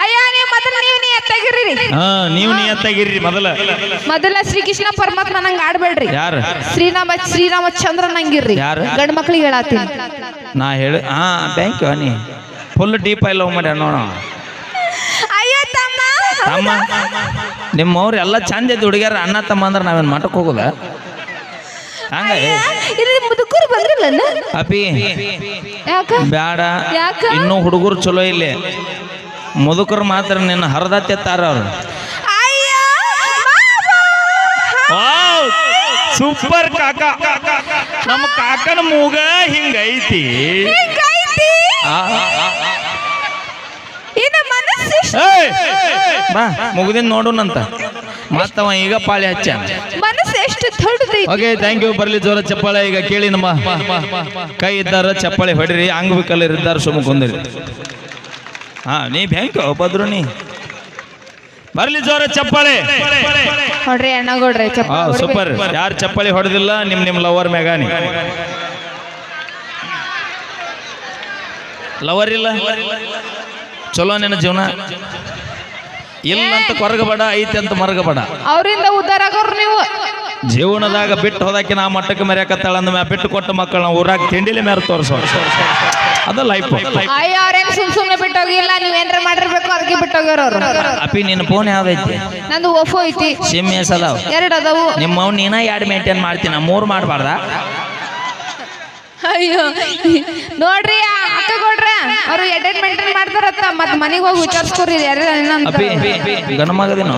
B: ಅಯ್ಯ ನೀವು ಮೊದಲ ನೀವು ನೀ
A: ಹಾ ನೀವು ನಿಯತ್ತಾಗಿರ್ರಿ ಮೊದಲ.
B: ಮೊದಲ ಶ್ರೀಕೃಷ್ಣ ಪರಮಾತ್ಮ ನಂಗೆ ಆಡ್ಬೇಡ್ರಿ.
A: ಯಾರು?
B: ಶ್ರೀರಾಮ ಶ್ರೀರಾಮಚಂದ್ರ ನಂಗಿರ್ರಿ.
A: ಯಾರು?
B: ಗಂಡ ಮಕ್ಳಿಗೆ ಹೇಳತ್ತೀನಿ.
A: ನಾ ಹೇಳ ಹಾ ಬ್ಯಾಂಕ್ ನೀ ಫುಲ್ ಡೀಪ್ ಆಗಿ ಲವ್ ಮಾಡ್ಯಾರ ನೋಡ.
B: ಅಯ್ಯೋ ತಮ್ಮ.
A: ತಮ್ಮ ನಿಮ್ಮವ್ರು ಎಲ್ಲ ಚಂದ ಇದ್ದು ಹುಡುಗ್ಯಾರ ಅಣ್ಣ ತಮ್ಮ ಅಂದ್ರೆ ನಾವೇನು ಮಠಕ್ಕೆ ಹೋಗುದ? ಹಂಗ
B: ಮುದುಕರು ಬಂದ್ರಲ್ಲ
A: ಅಪಿ
B: ಯಾಕ?
A: ಬ್ಯಾಡ.
B: ಯಾಕ?
A: ಇನ್ನೂ ಹುಡುಗರು ಚಲೋ ಇಲ್ಲಿ. ಮುದುಕರು ಮಾತ್ರ ನಿನ್ನ ಹರದತ್ತೆತ್ತಾರ ಅವ್ರು.
B: ಅಯ್ಯೋ
A: ಸೂಪರ್ ಕಾಕ. ನಮ್ಮ ಕಾಕನ ಮೂಗ ಹಿಂಗೈತಿ! ಬಾ ಮುಗ್ದಿನ್ ನೋಡೋಣಂತ ಮತ್ತವ ಈಗ ಪಾಳಿ ಹಚ್ಚ.
B: ಮನಸ್ಸು ಎಷ್ಟು ದೊಡ್ಡದೈತಿ.
A: ಓಕೆ ಥ್ಯಾಂಕ್ ಯು ಬರ್ಲಿ ಜೋರ ಚಪ್ಪಾಳೆ. ಈಗ ಕೇಳಿ ನಮ್ಮ ಕೈ ಇದ್ದಾರ ಚಪ್ಪಾಳೆ ಹೊಡಿರಿ ಅಂಗವಿಕಲರು ಇದ್ದಾರ ಸುಮ್ಮ ಕುಂದಿರಿ. ಹಾ ನೀ ಬ್ಯಾಂಕ್ ಬದ್ರು ನೀ. ಬರ್ಲಿ ಜೋರ ಚಪ್ಪಾಳೆ.
B: ಅಣ್ಣಗೌಡ್ರೆ
A: ಚಪ್ಪಾಳೆ ಸೂಪರ್ ಯಾರು ಚಪ್ಪಾಳಿ ಹೊಡೆದಿಲ್ಲ ನಿಮ್ ನಿಮ್ ಲವರ್ ಮೆಗಾನಿ ಲವರ್ ಇಲ್ಲ? ಚಲೋ ನಿನ್ನ ಜೀವನ. ಇಲ್ಲ ಅಂತ ಕೊರಗಬೇಡ ಐತಿ ಅಂತ ಮರಗಬೇಡ.
B: ಅವರಿಂದ ಉದ್ದಾರ ಆಗೋರು ನೀವು.
A: ಜೀವನದಾಗ ಬಿಟ್ಟು ಹೋದಾಕಿ ನಾ ಮಟ್ಟಕ್ಕೆ ಮರ್ಯಾಕತ್ತಾಳ ಅಂದ ಮ್ಯಾ ಬಿಟ್ಟು ಕೊಟ್ಟ ಮಕ್ಕಳನ್ನ ಊರಾಗ ತಿಂಡಿಲಿ ಮೇರೆ ತೋರಿಸೋ. ಅದ ಲೈಫ್
B: ಅಯ್ಯೋ ಅವ್ರೇನ್ ಸುಮ್ ಸುಮ್ನೆ ಬಿಟ್ಟೋಗಿಲ್ಲ ನೀವ್ ಏನ್ರ ಮಾಡಿರ್ಬೇಕು ಅದಕ್ಕೆ ಬಿಟ್ಟೋಗ್ಯಾರ ಅವ್ರು.
A: ಅಪ್ಪಿ ನಿನ್ನ ಫೋನ್ ಯಾವ್ದೈತಿ
B: ನಂದು ಓಫೋ ಐತಿ.
A: ಸಿಮ್ ಎಸ್ ಅದಾವ?
B: ಎರಡು ಅದಾವು.
A: ನಿಮ್ಮ ಅವ್ನು ನೀನ ಎರಡು ಮೇಂಟೈನ್ ಮಾಡ್ತೀನ ಮೂರು ಮಾಡಬಾರ್ದ?
B: ಅಯ್ಯೋ ನೋಡ್ರಿ ಅಕ್ಕ ಕೊಡ್ರ ಅವ್ರು ಮೇಂಟೈನ್ ಮಾಡ್ತಾರತ್ತ ಮತ್ ಮನೆಗೆ ಹೋಗಿ ವಿಚಾರಿಸ್ಕೊರಿ ಯಾರು
A: ಅಪ್ಪಿ ಗಣಮಗದೇನು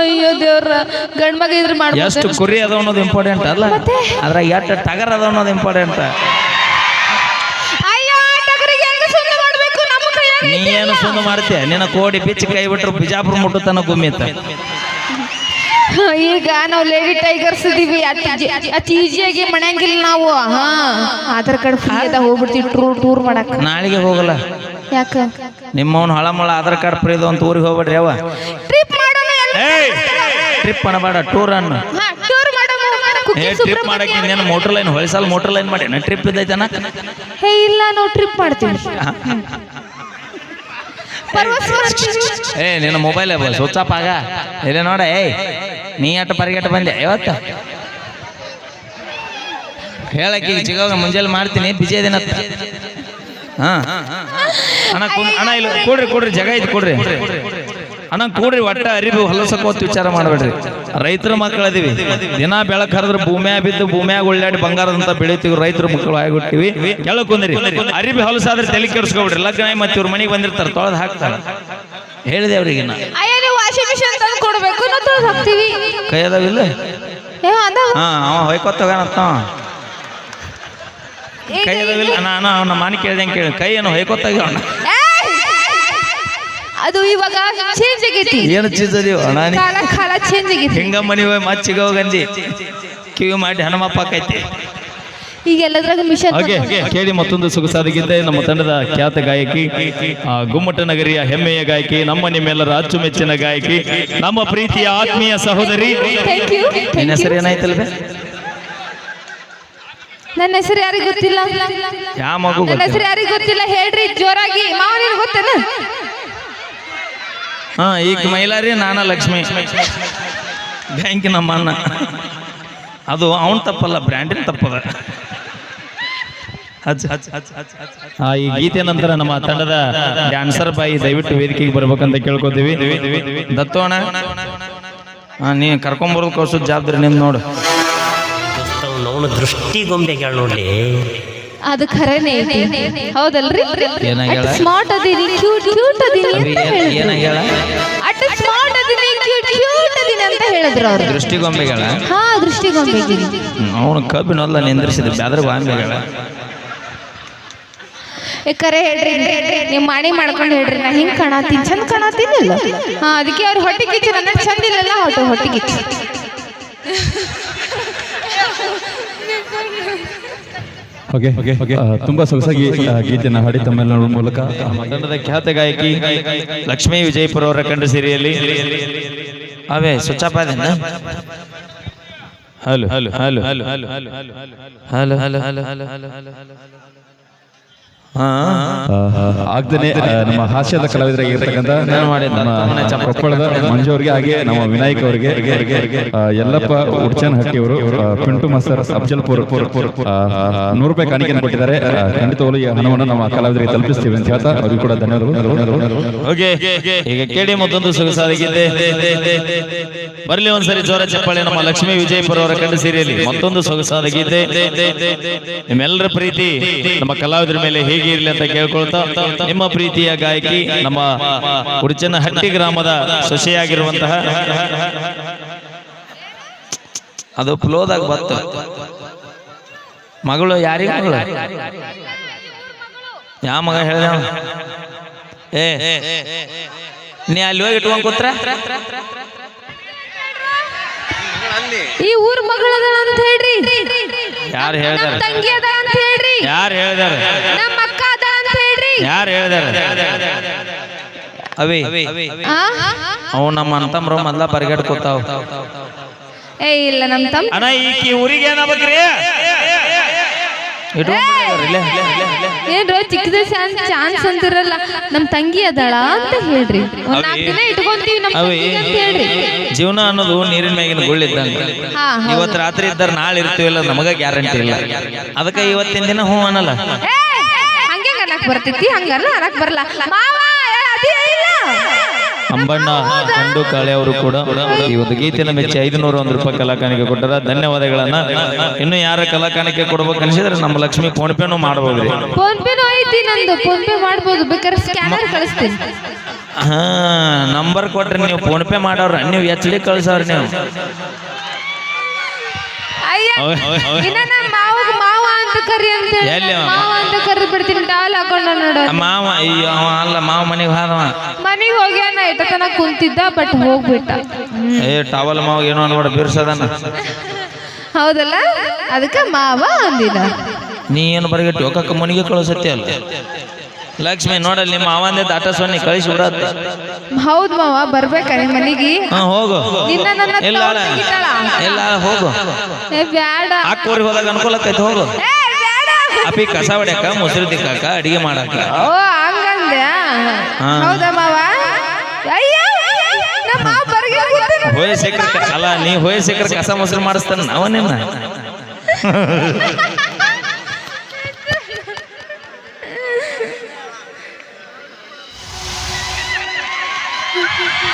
B: ಅಯ್ಯೋ ದೇವ್ರ ಗಂಡ್ ಮಗ ಇದ್ರ
A: ಎಷ್ಟು
B: ಮಾಡ್ಬೋದು
A: ಕುರಿ ಅದಾವ ಅನ್ನೋದು ಇಂಪಾರ್ಟೆಂಟ್ ಅಲ್ಲ? ಅದ್ರಾಗ ಎಷ್ಟು ಟಗರ್ ಅದಾವ ಅನ್ನೋದು ಇಂಪಾರ್ಟೆಂಟ್ ನೀ ಏನು ಸುಮ್ಮನೆ ಮಾಡ್ತೀಯ? ನಿನ್ನ ಕೋಡಿ ಬಿಚ್ಚಿ ಕೈ ಬಿಟ್ರು ಬಿಜಾಪುರ ಮುಟ್ಟತನ ಗುಮ್ಮಿತ್ತ
B: ಈಗ ನಾವು ಲೇಡಿ ಟೈಗರ್ಸ್ ಇದೀವಿ. ಅತಿ ಈಸಿಯಾಗಿ ಮನೆಯಂಗಿಲ್ಲ ನಾವು. ಹಾ ಆಧಾರ್ ಕಾರ್ಡ್ ಫ್ರೀ ಅದ ಹೋಗ್ಬಿಡ್ತೀವಿ ಟೂರ್ ಟೂರ್ ಮಾಡಕ್.
A: ನಾಳೆಗೆ ಹೋಗಲ್ಲ.
B: ಯಾಕ?
A: ನಿಮ್ಮವನು ಹಳಮಳ ಆಧಾರ್ ಕಾರ್ಡ್ ಫ್ರೀದು ಅಂತ ಊರಿಗೆ ಹೋಗ್ಬೇಡ್ರಿ
B: ಮಾಡೋಣ
A: ಟ್ರಿಪ್ ಮಾಡಬೇಡ ಟೂರ್ ಅನ್ನು.
B: ಟೂರ್ ಮಾಡೋಣ
A: ಏ ಟ್ರಿಪ್. ಮಾಡಕ್ಕೆ ಇನ್ನೇನು ಮೋಟರ್ ಲೈನ್ ಹೊಳಿಸಲ್ ಮೋಟರ್ ಲೈನ್ ಮಾಡಿ. ಟ್ರಿಪ್ ಇದೈತನ
B: ಹೇ ಇಲ್ಲ ನಾವು ಟ್ರಿಪ್ ಮಾಡ್ತೀವಿ.
A: ಏ ನಿನ್ನ ಮೊಬೈಲ್ ಸ್ವಿಚ್ ಆಫ್ ಆಗ? ಇಲ್ಲ ನೋಡ ಏಯ್ ನೀ ಅಟ್ಟ ಪರಿಗೆಟ್ಟ ಬಂದೆ. ಇವತ್ತು ಹೇಳಕ್ಕೆ ಈಗ ಚಿಗವಾಗ ಮುಂಜಾನೆ ಮಾಡ್ತೀನಿ ಬಿಜಿ ದಿನ ಹಾ. ಅಣ್ಣ ಹಾಂ ಅಣ್ಣ ಇಲ್ಲ ಕೊಡ್ರಿ ಕೊಡ್ರಿ ಜಗ ಐತಿ ಕೊಡ್ರಿ. ಅಣ್ಣ ಕೂಡ್ರಿ ಒಟ್ಟ ಅರಿವು ಹೊಲಸಕೋತ್ ವಿಚಾರ ಮಾಡಬೇಡ್ರಿ. ರೈತರ ಮಕ್ಕಳು ಅದೀವಿ. ದಿನ ಬೆಳಕ್ ಹರಿದ್ರೆ ಭೂಮ್ಯಾಗ ಬಿದ್ದು ಭೂಮ್ಯಾಗ ಉಳ್ಳಾಡಿ ಬಂಗಾರದಂತ ಬೆಳಿತೀವಿ ರೈತರ ಮಕ್ಕಳು ಆಗಿಬಿಟ್ಟಿವಿ. ಕೆಳಕ್ ಅರಿವಿ ಅರಿಬಿ ಹೊಲಸಾದ್ರೆ ತಲೆ ಕೆಡಿಸ್ಕೊಬಿಡ್ರಿ. ಲಗ್ನ ಮತ್ತೆ ಇವ್ರ ಮನೆಗೆ ಬಂದಿರ್ತಾರೆ ತೊಳೆದು ಹಾಕ್ತಾರ. ಹೇಳಿದೆ ಅವ್ರಿಗೆ
B: ಕೊಡ್ಬೇಕು ನಾವು ತೊಳ್ದು
A: ಕೈ ಅದಾವಿಲ್ಲ
B: ಏ ಅದ
A: ಹಾ ಅವ ಹೊಯ್ಕೊತ ಹೋಗ್ಯಾನತ್ತ ಅವ. ಕೈ ಅದಾವಿಲ್ಲ ನಾನು ಅವನ ಮಾನಿ ಕೇಳ್ದಂಗೆ ಕೇಳಿ. ಕೈ ಏನು ಹೊಯ್ಕೊತ!
B: ಅದು ಇವಾಗ ಚೇಂಜ್ ಆಗೈತಿ.
A: ಏನು ಚೇಂಜ್ ಅಣ್ಣ
B: ಕಾಲ ಕಾಲ ಚೇಂಜ್ ಆಗೈತಿ.
A: ಹಿಂಗ ಮನಿ ಹೋಗಿ ಮಚ್ಚಿಗೆ ಹೋಗಂದಿ? ಕಿವಿ ಮಾಡಿ ಹನುಮಪ್ಪ ಆಕೈತಿ
B: ಈಗ ಎಲ್ಲದ್ರಾಗ ಮಿಷನ್
G: ಹಾಗೆ ಕೇಳಿ ಮತ್ತೊಂದು ಸೊಗಸಾದ ಗೀತೆ ನಮ್ಮ ತಂಡದ ಖ್ಯಾತ ಗಾಯಕಿ ಆ, ಗುಮ್ಮಟ ನಗರಿಯ ಹೆಮ್ಮೆಯ ಗಾಯಕಿ ನಮ್ಮ ನಿಮ್ಮೆಲ್ಲರ ಅಚ್ಚುಮೆಚ್ಚಿನ ಗಾಯಕಿ ನಮ್ಮ ಪ್ರೀತಿಯ ಆತ್ಮೀಯ ಸಹೋದರಿ.
B: ಥ್ಯಾಂಕ್ ಯು
A: ನಿನ್ನ ಹೆಸರು ಏನಾಯ್ತಲ್ಲ
B: ನನ್ನ ಹೆಸರು ಯಾರಿಗೂ ಗೊತ್ತಿಲ್ಲ.
A: ಯಾವ ಮಗು
B: ನನ್ನ ಹೆಸರು ಯಾರಿಗೂ ಗೊತ್ತಿಲ್ಲ. ಹೇಳ್ರಿ ಜೋರಾಗಿ. ಮಾವನಿಗೆ ಗೊತ್ತೇನ?
A: ಹಾ ಈಗ ಮೈಲಾರಿ ನಾನ ಲಕ್ಷ್ಮಿ. ಬ್ಯಾಂಕಿನ ನಮ್ಮ ಅಣ್ಣ. ಅದು ಅವನ್ ತಪ್ಪಲ್ಲ ಬ್ರ್ಯಾಂಡಿನ ತಪ್ಪದ.
G: ಈ ಗೀತೆ ನಂತರ ನಮ್ಮ ತಂಡದ ಡ್ಯಾನ್ಸರ್ ಬಾಯಿ ದಯವಿಟ್ಟು ವೇದಿಕೆಗೆ ಬರ್ಬೇಕಂತ ಕೇಳ್ಕೊತೀವಿ.
A: ದತ್ತೋಣ ಅಣ್ಣ. ಹಾ ನೀ ಕರ್ಕೊಂಬರೋದು ಕಳ್ಸೋದು ಜವಾಬ್ದಾರಿ ನಿಮ್ ನೋಡು.
H: ಗೊಂಬೆಗಳು ನೋಡ್ಲಿ.
B: ಅದು ಖರೇನೆ ಹೌದಲ್ರಿ? ಸ್ಮಾರ್ಟ್ ಅದೀನಿ ಕ್ಯೂಟ್ ಕ್ಯೂಟ್ ಅದೀನಿ ಅಂತ ಹೇಳಿದ್ರು. ಅಟ್ ಸ್ಮಾರ್ಟ್ ಅದೀನಿ ಕ್ಯೂಟ್ ಕ್ಯೂಟ್ ಅದಿರಿ ಅಂತ ಹೇಳಿದ್ರು ಅವರು.
A: ದೃಷ್ಟಿಗೊಂಬೆಗಳ?
B: ಹಾ ದೃಷ್ಟಿಗೊಂಬೆಗೆ
A: ಅವನು ಕಬ್ಬಿನಲ್ಲ ನಿಂದ್ರಿಸಿದ್ರು ಬ್ಯಾದ್ರ ಬಾಂಬೆಗಳ
B: ಏ, ಕರೆ ಹೇಳ್ರಿ ನೀವು ಮಾಡಿ ಮಾಡ್ಕೊಂಡು ಹೇಳ್ರಿ. ನಾ ಹಿಂಗೆ ಕಾಣತೀನಿ ಚಂದ ಕಾಣತೀನಿಲ್ಲ ಹಾ ಅದಕ್ಕೆ ಅವ್ರು ಹೊಟ್ಟೆ ಕಿಚ್ಚು. ನನ್ನ ಚಂದ ಇಲ್ಲಲ್ಲ ಹೊಟ್ಟೆ ಹೊಟ್ಟೆ ಕಿಚ್ಚು. (laughs)
D: ಓಕೆ ಓಕೆ ತುಂಬಾ ಸೊಗಸಾಗಿ ಗೀತೆನ ಹಾಡಿ ತಮ್ಮೆಲ್ಲರ ಮೂಲಕ
A: ತಂಡದ ಖ್ಯಾತ ಗಾಯಕಿ ಲಕ್ಷ್ಮೀ ವಿಜಯಪುರ ಅವರ ಕಂಡ ಸಿರಿಯಲ್ಲಿ ಅವೇ ಸುಚಾಪಾದ hello hello hello hello hello hello hello hello hello hello
D: ಆ, ಆಗ್ದೇನೆ ನಮ್ಮ ಹಾಸ್ಯದ ಕಲಾವಿದರಾಗಿರ್ತಕ್ಕಂಥ ಕೊಪ್ಪಳದ ಮಂಜು ಅವರಿಗೆ ಹಾಗೆ ನಮ್ಮ ವಿನಾಯಕ್ ಅವರಿಗೆ ಎಲ್ಲಪ್ಪ ಯಲ್ಲಪ್ಪ ಉಡ್ಚನ್ ಹಟ್ಟಿ ಅವರು ಪಿಂಟು ಮಸ್ತರ್ ಅಫಜಲ್ಪುರ್. ನೂರು ರೂಪಾಯಿ ಕಾಣಿಕೆಯನ್ನು ಕೊಟ್ಟಿದ್ದಾರೆ. ಖಂಡಿತವಾಗಿ ಈ ಹಣವನ್ನು ನಮ್ಮ ಕಲಾವಿದರಿಗೆ ತಲುಪಿಸ್ತೀವಿ ಅಂತ ಹೇಳ್ತಾ ಅವರಿಗೂ ಕೂಡ ಧನ್ಯವಾದಗಳು
A: ಈಗ ಕೇಳಿ ಮತ್ತೊಂದು ಸೊಗಸಾದ ಗೀತೆ ಬರಲಿ ಒಂದ್ಸರಿ ಜೋರ ಚಪ್ಪಾಳೆ ನಮ್ಮ ಲಕ್ಷ್ಮೀ ವಿಜಯಪುರ ಅವರ ಕಂಡು ಸೀರಿಯಲಿ ಮತ್ತೊಂದು ಸೊಗಸಾದ ಗೀತೆ ನಿಮ್ಮೆಲ್ಲರ ಪ್ರೀತಿ ನಮ್ಮ ಕಲಾವಿದರ ಮೇಲೆ ಹೇಗೆ ಇರಲಿ ಅಂತ ಕೇಳ್ಕೊಳ್ತಾ ನಿಮ್ಮ ಪ್ರೀತಿಯ ಗಾಯಕಿ ನಮ್ಮ ಉಡುಚನಹಟ್ಟಿ ಗ್ರಾಮದ ಸೊಸೆಯಾಗಿರುವಂತಹ ಅದು ಫ್ಲೋದಾಗ ಬತ್ತು ಮಗಳು ಯಾರಿಗ ಯಾವ ಮಗ ಹೇಳ ಏ, ನೀ ಅಲ್ಲಿ ಹೋಗಿ ಇಟ್ಕೊಂಡ್ ಕೂತ್ರ?
B: ಈ ಊರ್ ಮಗಳದ ಅಂತ ಹೇಳ್ರಿ.
A: ಯಾರು
B: ನಮ್
A: ಹೇಳ್ದಾರ?
B: ತಂಗಿ ಅದ ಅಂತ ಹೇಳ್ರಿ.
A: ಯಾರು ಹೇಳ್ದಾರ?
B: ನಮ್ಮ ಅಕ್ಕ ಅದ ಅಂತ ಹೇಳ್ರಿ.
A: ಯಾರು ಹೇಳ್ದಾರ? ಅವಿ.
B: ಆ?
A: ಅವು ನಮ್ಮ ಅಂತಮ್ರು ಮೊದ್ಲ ಬರ್ಗೆಟ್ ಕೂತಾವ್
B: ಏ ಇಲ್ಲ ನಮ್ ತಮ್ಮ
A: ಅಣ್ಣ ಈಕಿ ಊರಿಗೆ ಏನಾಗ್ಬೇಕ್ರಿ ಇಟ್ಕೊಂಡ್ಬಿಟ್ಟಿದಾರೆ ಇಲ್ಲೇ, ಇಲ್ಲೇ, ಇಲ್ಲೇ, ಇಲ್ಲೇ.
B: ಏನ್ರ ಚಿಕ್ಕದ ಚಾನ್ಸ್ ಅಂತಿರಲ್ಲ. ನಮ್ ತಂಗಿ ಅದಳ ಅಂತ ಹೇಳ್ರಿ. ಒಂದ್ ನಾಲ್ಕು ದಿನ ಇಟ್ಕೊಂತೀವಿ ನಮ್
A: ಅವಿ
B: ಅಂತ ಹೇಳ್ರಿ.
A: ಜೀವನ ಅನ್ನೋದು ನೀರಿನ ಮ್ಯಾಗಿನ
B: ಹೌದು.
A: ಇವತ್ತು ರಾತ್ರಿ ಇದ್ದಾರೆ ನಾಳೆ ಇರ್ತೀವಿಲ್ಲ ನಮಗ ಗ್ಯಾರಂಟಿ ಇಲ್ಲ. ಅದಕ್ಕೆ ಇವತ್ತಿನ ದಿನ ಹ್ಞೂ ಅನ್ನಲ್ಲ.
B: ಹಂಗೆ ಅನ್ನಕ್ ಬರ್ತೈತಿ ಹಂಗಲ್ಲ ಬರ್ಲಾ. ಬರಲ್ಲ ಮಾವ ಏ, ಅದೇ ಇಲ್ಲ.
A: ಅಂಬಣ್ಣ ಕಂಡು ಕಾಳೆ ಅವರು ಕೂಡ ಈ ಒಂದು ಗೀತೆಯನ್ನು ಮೆಚ್ಚಿ ಐದುನೂರ ಒಂದು ರೂಪಾಯಿ ಕಲಾಕಾಣಿಕೆ ಕೊಟ್ಟರ. ಧನ್ಯವಾದಗಳನ್ನ ಇನ್ನು ಯಾರ ಕಲಾಕಾಣಿಕೆ ಕೊಡ್ಬೇಕು ಅನ್ಸಿದ್ರೆ ನಮ್ಮ ಲಕ್ಷ್ಮಿ ಫೋನ್ ಪೇನು ಮಾಡಬಹುದು
B: ಫೋನ್ ಪೇನು ಐತಿ ನಂದು ಫೋನ್ ಪೇ ಮಾಡಬಹುದು ಬೇಕಾದ್ರೆ ಸ್ಕ್ಯಾನರ್ ಕಳಿಸ್ತೀನಿ.
A: ಹಾ ನಂಬರ್ ಕೊಟ್ರಿ ನೀವು ಫೋನ್ ಪೇ ಮಾಡೋರ ನೀವು ಎಚ್ ಡಿ ಕಳ್ಸವ್ರಿ ನೀವು.
B: ಅಯ್ಯ ಮಾವ ಅಂತ ಕರಿ ಅಂತ ಹೇಳಿ ಕರೆದು ಬಿಡ್ತೀನಿ ಟಾಲ್ ಹಾಕೊಂಡ ನೋಡ.
A: ಮಾವ ಅಯ್ಯೋ ಅವ ಅಲ್ಲ ಮಾವ ಮನೆಗೆ ಹಾದವ
B: ಮನೆಗೆ ಹೋಗ್ಯಾನ ಇಟ್ಟತನ ಕುಂತಿದ್ದ ಬಟ್ ಹೋಗ್ಬಿಟ್ಟ.
A: ಏ ಟವಲ್ ಮಾವ ಏನೋ ಅನ್ಬೇಡ ಬಿರ್ಸದನ.
B: ಹೌದಲ್ಲ? ಅದಕ್ಕೆ ಮಾವ ಅಂದಿದ.
A: ನೀ ಏನು ಬರಗಿಟ್ಟು ಒಕ್ಕಕ್ಕ ಮನೆಗೆ ಕಳಿಸತ್ತೆ ಅಲ್ಲ? ಲಕ್ಷ್ಮಿ ನೋಡಲ್ಲಿ ನಿಮ್ಮ ಮಾವಂದೆ ದಾಟ ಸೊನ್ನೆ ಕಳಿಸಿ ಬಿಡತ್ತ
B: ಹೌದ್ ಮಾವ ಬರ್ಬೇಕ ನಿಮ್ ಮನಿಗೆ.
A: ಹಾ ಹೋಗು.
B: ನಿನ್ನ ನನ್ನ
A: ಇಲ್ಲ ಇಲ್ಲ ಹೋಗು.
B: ಬ್ಯಾಡ.
A: ಹಾಕೋರಿ ಹೋದಾಗ ಅನುಕೂಲ ಆಕೈತಿ ಹೋಗು. ಅಪ್ಪಿ ಕಸ ಹೊಡ್ಯಾಕ ಮೊಸರು ತಿಕ್ಕಾಕ ಅಡಿಗೆ ಮಾಡಾಕ.
B: ಓ ಹಂಗಂದ? ಹೌದಾ ಮಾವ ಅಯ್ಯ ನಮ್ಮ ಮಾವ ಬರ್ಗೆ ಕೂತಾನ.
A: ಹೋಯ್ ಅಲ್ಲ ನೀ ಹೋಯ್ ಕಸ ಮೊಸರು ಮಾಡಿಸ್ತಾನ ನಾವ ನಿನ್ನ?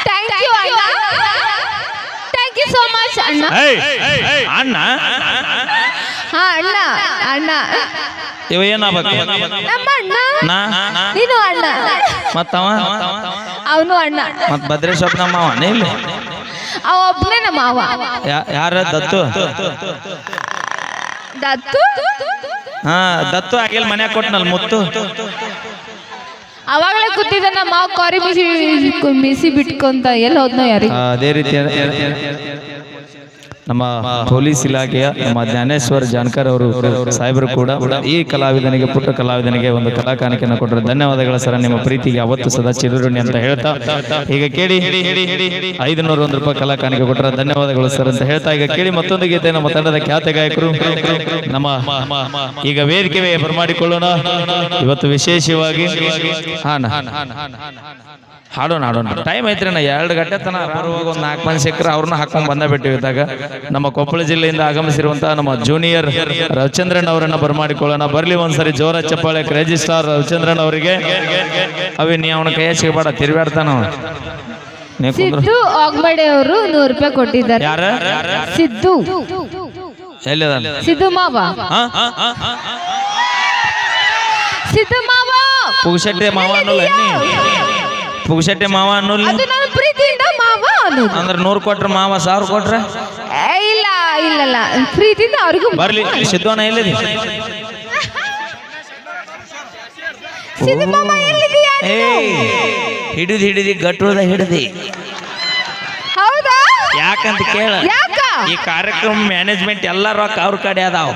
B: ಥ್ಯಾಂಕ್ ಯು ಅಣ್ಣ. ಥ್ಯಾಂಕ್ ಯು ಸೋ ಮಚ್ ಅಣ್ಣ.
A: ಅಣ್ಣ.
B: ಹಾ ಅಣ್ಣ. ಅಣ್ಣ.
A: ಇವ ಏನಾಗ್ಬೇಕು?
B: ಅಣ್ಣ. ನೀನು ಅಣ್ಣ.
A: ಮತ್ತವ?
B: ಅವನು ಅಣ್ಣ.
A: ಮತ್ ಭದ್ರೇಶ್ವರ ನಮ್ಮ
B: ಅವ ಒಬ್ಬನೇ ನಮ್ಮ ಮಾವ.
A: ಯಾ- ಯಾರ? ದತ್ತು?
B: ದತ್ತು?
A: ಹಾ ದತ್ತು ಆಗಿಲ್ಲ ಮನ್ಯಾಗ ಕೊಟ್ಟನಲ್ ಮುತ್ತು?
B: ಅವಾಗಲೇ ಕೂತಿದ್ದ ನಮ್ಮ ಮಾವ ಕಾರಿ ಮಿಸಿ ಮಿಸಿ ಬಿಟ್ಕೊಂತ ಎಲ್ಲಿ ಹೋದ್ನೋ ಯಾರಿಗೆ?
A: ಅದೇ ರೀತಿ ನಮ್ಮ ಪೊಲೀಸ್ ಇಲಾಖೆಯ ನಮ್ಮ ಜ್ಞಾನೇಶ್ವರ್ ಜಾನ್ಕರ್ ಅವರು ಸಾಹೇಬರು ಕೂಡ ಈ ಕಲಾವಿದನಿಗೆ, ಪುಟ್ಟ ಕಲಾವಿದನಿಗೆ ಒಂದು ಕಲಾಕಾಣಿಕೆಯನ್ನು ಕೊಟ್ಟರು. ಧನ್ಯವಾದಗಳ ಸರ, ನಿಮ್ಮ ಪ್ರೀತಿಗೆ ಅವತ್ತು ಸದಾ ಚಿರುರುಣಿ ಅಂತ ಹೇಳ್ತಾ. ಈಗ ಕೇಳಿ ಐದು ನೂರ ಒಂದು ರೂಪಾಯಿ ಕಲಾಕಾಣಿಕೆ ಕೊಟ್ಟರೆ ಧನ್ಯವಾದಗಳು ಸರ್ ಅಂತ ಹೇಳ್ತಾ. ಈಗ ಕೇಳಿ ಮತ್ತೊಂದು ಗೀತೆ ನಮ್ಮ ತಂಡದ ಖ್ಯಾತ ಗಾಯಕರು. ನಮ್ಮ ಈಗ ವೇದಿಕೆ ಬರಮಾಡಿಕೊಳ್ಳೋಣ ಇವತ್ತು ವಿಶೇಷವಾಗಿ ಹಾನ ಹಾಡೋಣ ಹಾಡೋಣ ಟೈಮ್ ಐತ್ರಿ ನಾ ಎರಡು ಗಂಟೆ ತನ ಬರುವಾಗ ಒಂದು ನಾಲ್ಕು ಮಂದಿ ಸಿಕ್ಕರೆ ಅವ್ರನ್ನ ಹಾಕೊಂಡು ಬಂದ ಬಿಟ್ಟಿವಿ ಇದ್ದಾಗ. ನಮ್ಮ ಕೊಪ್ಪಳ ಜಿಲ್ಲೆಯಿಂದ ಆಗಮಿಸಿರುವಂತಹ ನಮ್ಮ ಜೂನಿಯರ್ ರವಿಚಂದ್ರನ್ ಅವರನ್ನ ಬರಮಾಡಿಕೊಳ್ಳೋಣ. ಬರ್ಲಿ ಒಂದ್ಸರಿ ಜೋರ ಚಪ್ಪಾಳೆ ಕ್ರೇಜಿ ಸ್ಟಾರ್ ರವಿಚಂದ್ರನ್ ಅವರಿಗೆ. ಅವಿ ನೀ ಅವನ ಕೈ ಸಿಗಬೇಡ ತಿರುಗಾಡ್ತಾನ
B: ಸಿದ್ದು ಆಗ್ಬಡೆ ಅವರು ನೂರು ರೂಪಾಯಿ ಕೊಟ್ಟಿದ್ದಾರೆ.
A: ಯಾರ?
B: ಸಿದ್ದು. ಸಿದ್ದು ಮಾವ. ಸಿದ್ದು ಮಾವ.
A: ಪುಗಶೆಟ್ಟೆ ಮಾವ ಅನ್ನೋಲ್ಲ ಪುಗಶೆಟ್ಟೆ ಮಾವ ಅನ್ನೋಲ್ಲ
B: ಅದು ನಾನು ಪ್ರೀತಿಯಿಂದ ಮಾವ ಅನ್ನೋದು.
A: ಅಂದ್ರೆ ನೂರು ಕೊಟ್ರೆ ಮಾವ ಸಾವಿರ ಕೊಟ್ರೆ?
B: ಏ, ಇಲ್ಲ ಇಲ್ಲಲ್ಲ. ಪ್ರೀತಿಯಿಂದ ಅವ್ರಿಗೂ
A: ಬರ್ಲಿ ಸಿದ್ಧವನ ಎಲ್ಲಿದೆ?
B: ಸಿದ್ದು ಮಾಮ ಎಲ್ಲಿದೀಯಾ
A: ಏ ಹಿಡಿದು ಹಿಡಿದು ಗಟ್ಟುದ ಹಿಡಿದಿ.
B: ಹೌದಾ?
A: ಯಾಕಂತ ಕೇಳ.
B: ಯಾಕ?
A: ಈ ಕಾರ್ಯಕ್ರಮ ಮ್ಯಾನೇಜ್ಮೆಂಟ್ ಎಲ್ಲ ರೊಕ್ಕ ಅವ್ರ ಕಡೆ ಅದಾವ.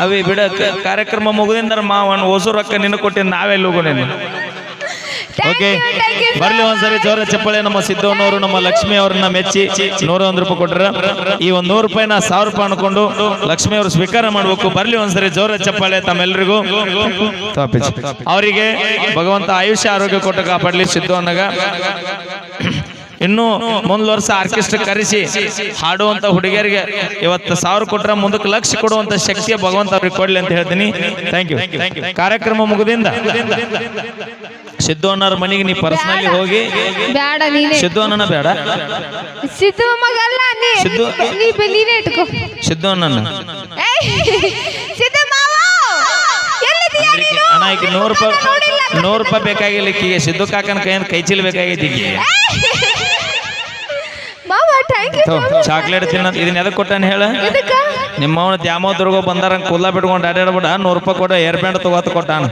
A: ಅವಿ ಬಿಡ ಕಾರ್ಯಕ್ರಮ ಮುಗಿದಿಂದ ಮಾವನ್ ಹೊಸ ರೊಕ್ಕ ನಿನ್ನ ಕೊಟ್ಟಿನ ನಾವೆಲ್ಲ ಹೋಗು ನೀನು ಓಕೆ ಬರ್ಲಿ ಒಂದ್ಸರಿ ಜೋರ ಚಪ್ಪಳೆ ನಮ್ಮ ಸಿದ್ದವನವರು ನಮ್ಮ ಲಕ್ಷ್ಮಿ ಅವ್ರನ್ನ ಮೆಚ್ಚಿ ನೂರ ಒಂದ್ ರೂಪಾಯಿ ಕೊಟ್ರ. ಈ ಒಂದ್ ನೂರು ರೂಪಾಯಿನ ಸಾವಿರ ರೂಪಾಯಿ ಅನ್ಕೊಂಡು ಲಕ್ಷ್ಮಿ ಅವರು ಸ್ವೀಕಾರ ಮಾಡ್ಬೇಕು. ಬರ್ಲಿ ಒಂದ್ಸರಿ ಜೋರ ಚಪ್ಪಾಳೆ ತಮ್ಮೆಲ್ಲರಿಗೂ ಅವರಿಗೆ ಭಗವಂತ ಆಯುಷ್ಯ ಆರೋಗ್ಯ ಕೊಟ್ಟು ಕಾಪಾಡ್ಲಿ ಸಿದ್ದವನ್ನಾಗ ಇನ್ನು ಮುಂದ್ ವರ್ಷ ಆರ್ಕೆಸ್ಟ್ರಾ ಕರೆಸಿ ಹಾಡುವಂತ ಹುಡುಗಿಯರಿಗೆ ಇವತ್ತು ಸಾವಿರ ಕೊಟ್ರ ಮುಂದಕ್ಕೆ ಲಕ್ಷ ಕೊಡುವಂತ ಶಕ್ತಿಯ ಭಗವಂತ ಅವ್ರಿಗೆ ಕೊಡ್ಲಿ ಅಂತ ಹೇಳ್ತೀನಿ. ಥ್ಯಾಂಕ್ ಯು ಕಾರ್ಯಕ್ರಮ ಮುಗಿದಿಂದ ಸಿದ್ದು ಅಣ್ಣರ ಮನೆಗೆ ನೀ ಪರ್ಸನಲಿ ಹೋಗಿ.
B: ಬೇಡ ನೀನೇ.
A: ಸಿದ್ದು ಅಣ್ಣನ ಬೇಡ
B: ಸಿದ್ದು ಮಗಲ್ಲ ನೀ
A: ಸಿದ್ದು-
B: ನೀ ಬೆ- ನೀನೇ ಇಟ್ಕೋ.
A: ಸಿದ್ದು ಅಣ್ಣನ.
B: ಏಯ್, ಸಿದ್ದು ಮಾವ! ಎಲ್ಲಿದ್ದೀಯ ನೀನು?
A: ಅಣ್ಣ ಈಗ ನೂರು ರೂಪಾಯಿ ನೂರು ರೂಪಾಯಿ ಬೇಕಾಗಿಲ್ಲ ಈಕಿಗೆ ಸಿದ್ದು ಕಾಕನ ಕೈಯಿಂದ ಕೈ ಚೀಲ
B: ಬೇಕಾಗಿತ್ತು ಥ್ಯಾಂಕ್ ಯು
A: ಚಾಕ್ಲೇಟ್ ತಿನ್ನ ಇದನ್ನ ಎದಕ್ಕೆ ಕೊಟ್ಟಾನ ಹೇಳ?
B: ಇದಕ್ಕ
A: ನಿಮ್ಮ ಅವನ ದ್ಯಾಮೋ ದುರ್ಗೋ ಬಂದಾರ ಕುಲ್ಲ ಬಿಟ್ಕೊಂಡು ಅಡ್ಯಾಡ್ಬಿಡ ನೂರು ರೂಪಾಯಿ ಕೊಡ ಏರ್ ಪ್ಯಾಂಟ್ ತಗೋತ ಕೊಟ್ಟಾನ.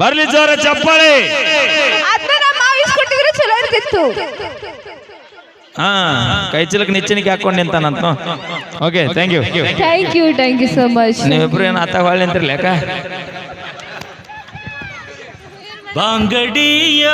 A: ಬರ್ಲಿ ಜೋರ ಚಪ್ಪಾಳಿ.
B: ಅದನ್ನ ನಮ್ಮ ಮಾವ ಇಸ್ಕೊಟ್ಟಿದ್ರೆ ಚಲೋ ಇರ್ತಿತ್ತು
A: ಹಾ ಕೈ ಚೀಲಕ್ಕೆ ನಿಚ್ಚಣಿಕೆ ಹಾಕೊಂಡು ನಿಂತಾನಂತ. Okay thank you
B: thank you thank you so much
A: ನೀವಿಬ್ರು ಏನು ಆತ ಹೊಳ್ಳಿ ನಿಂತಿರ್ಲಿ ಯಾಕ
H: ಬಾಂಗಡಿಯ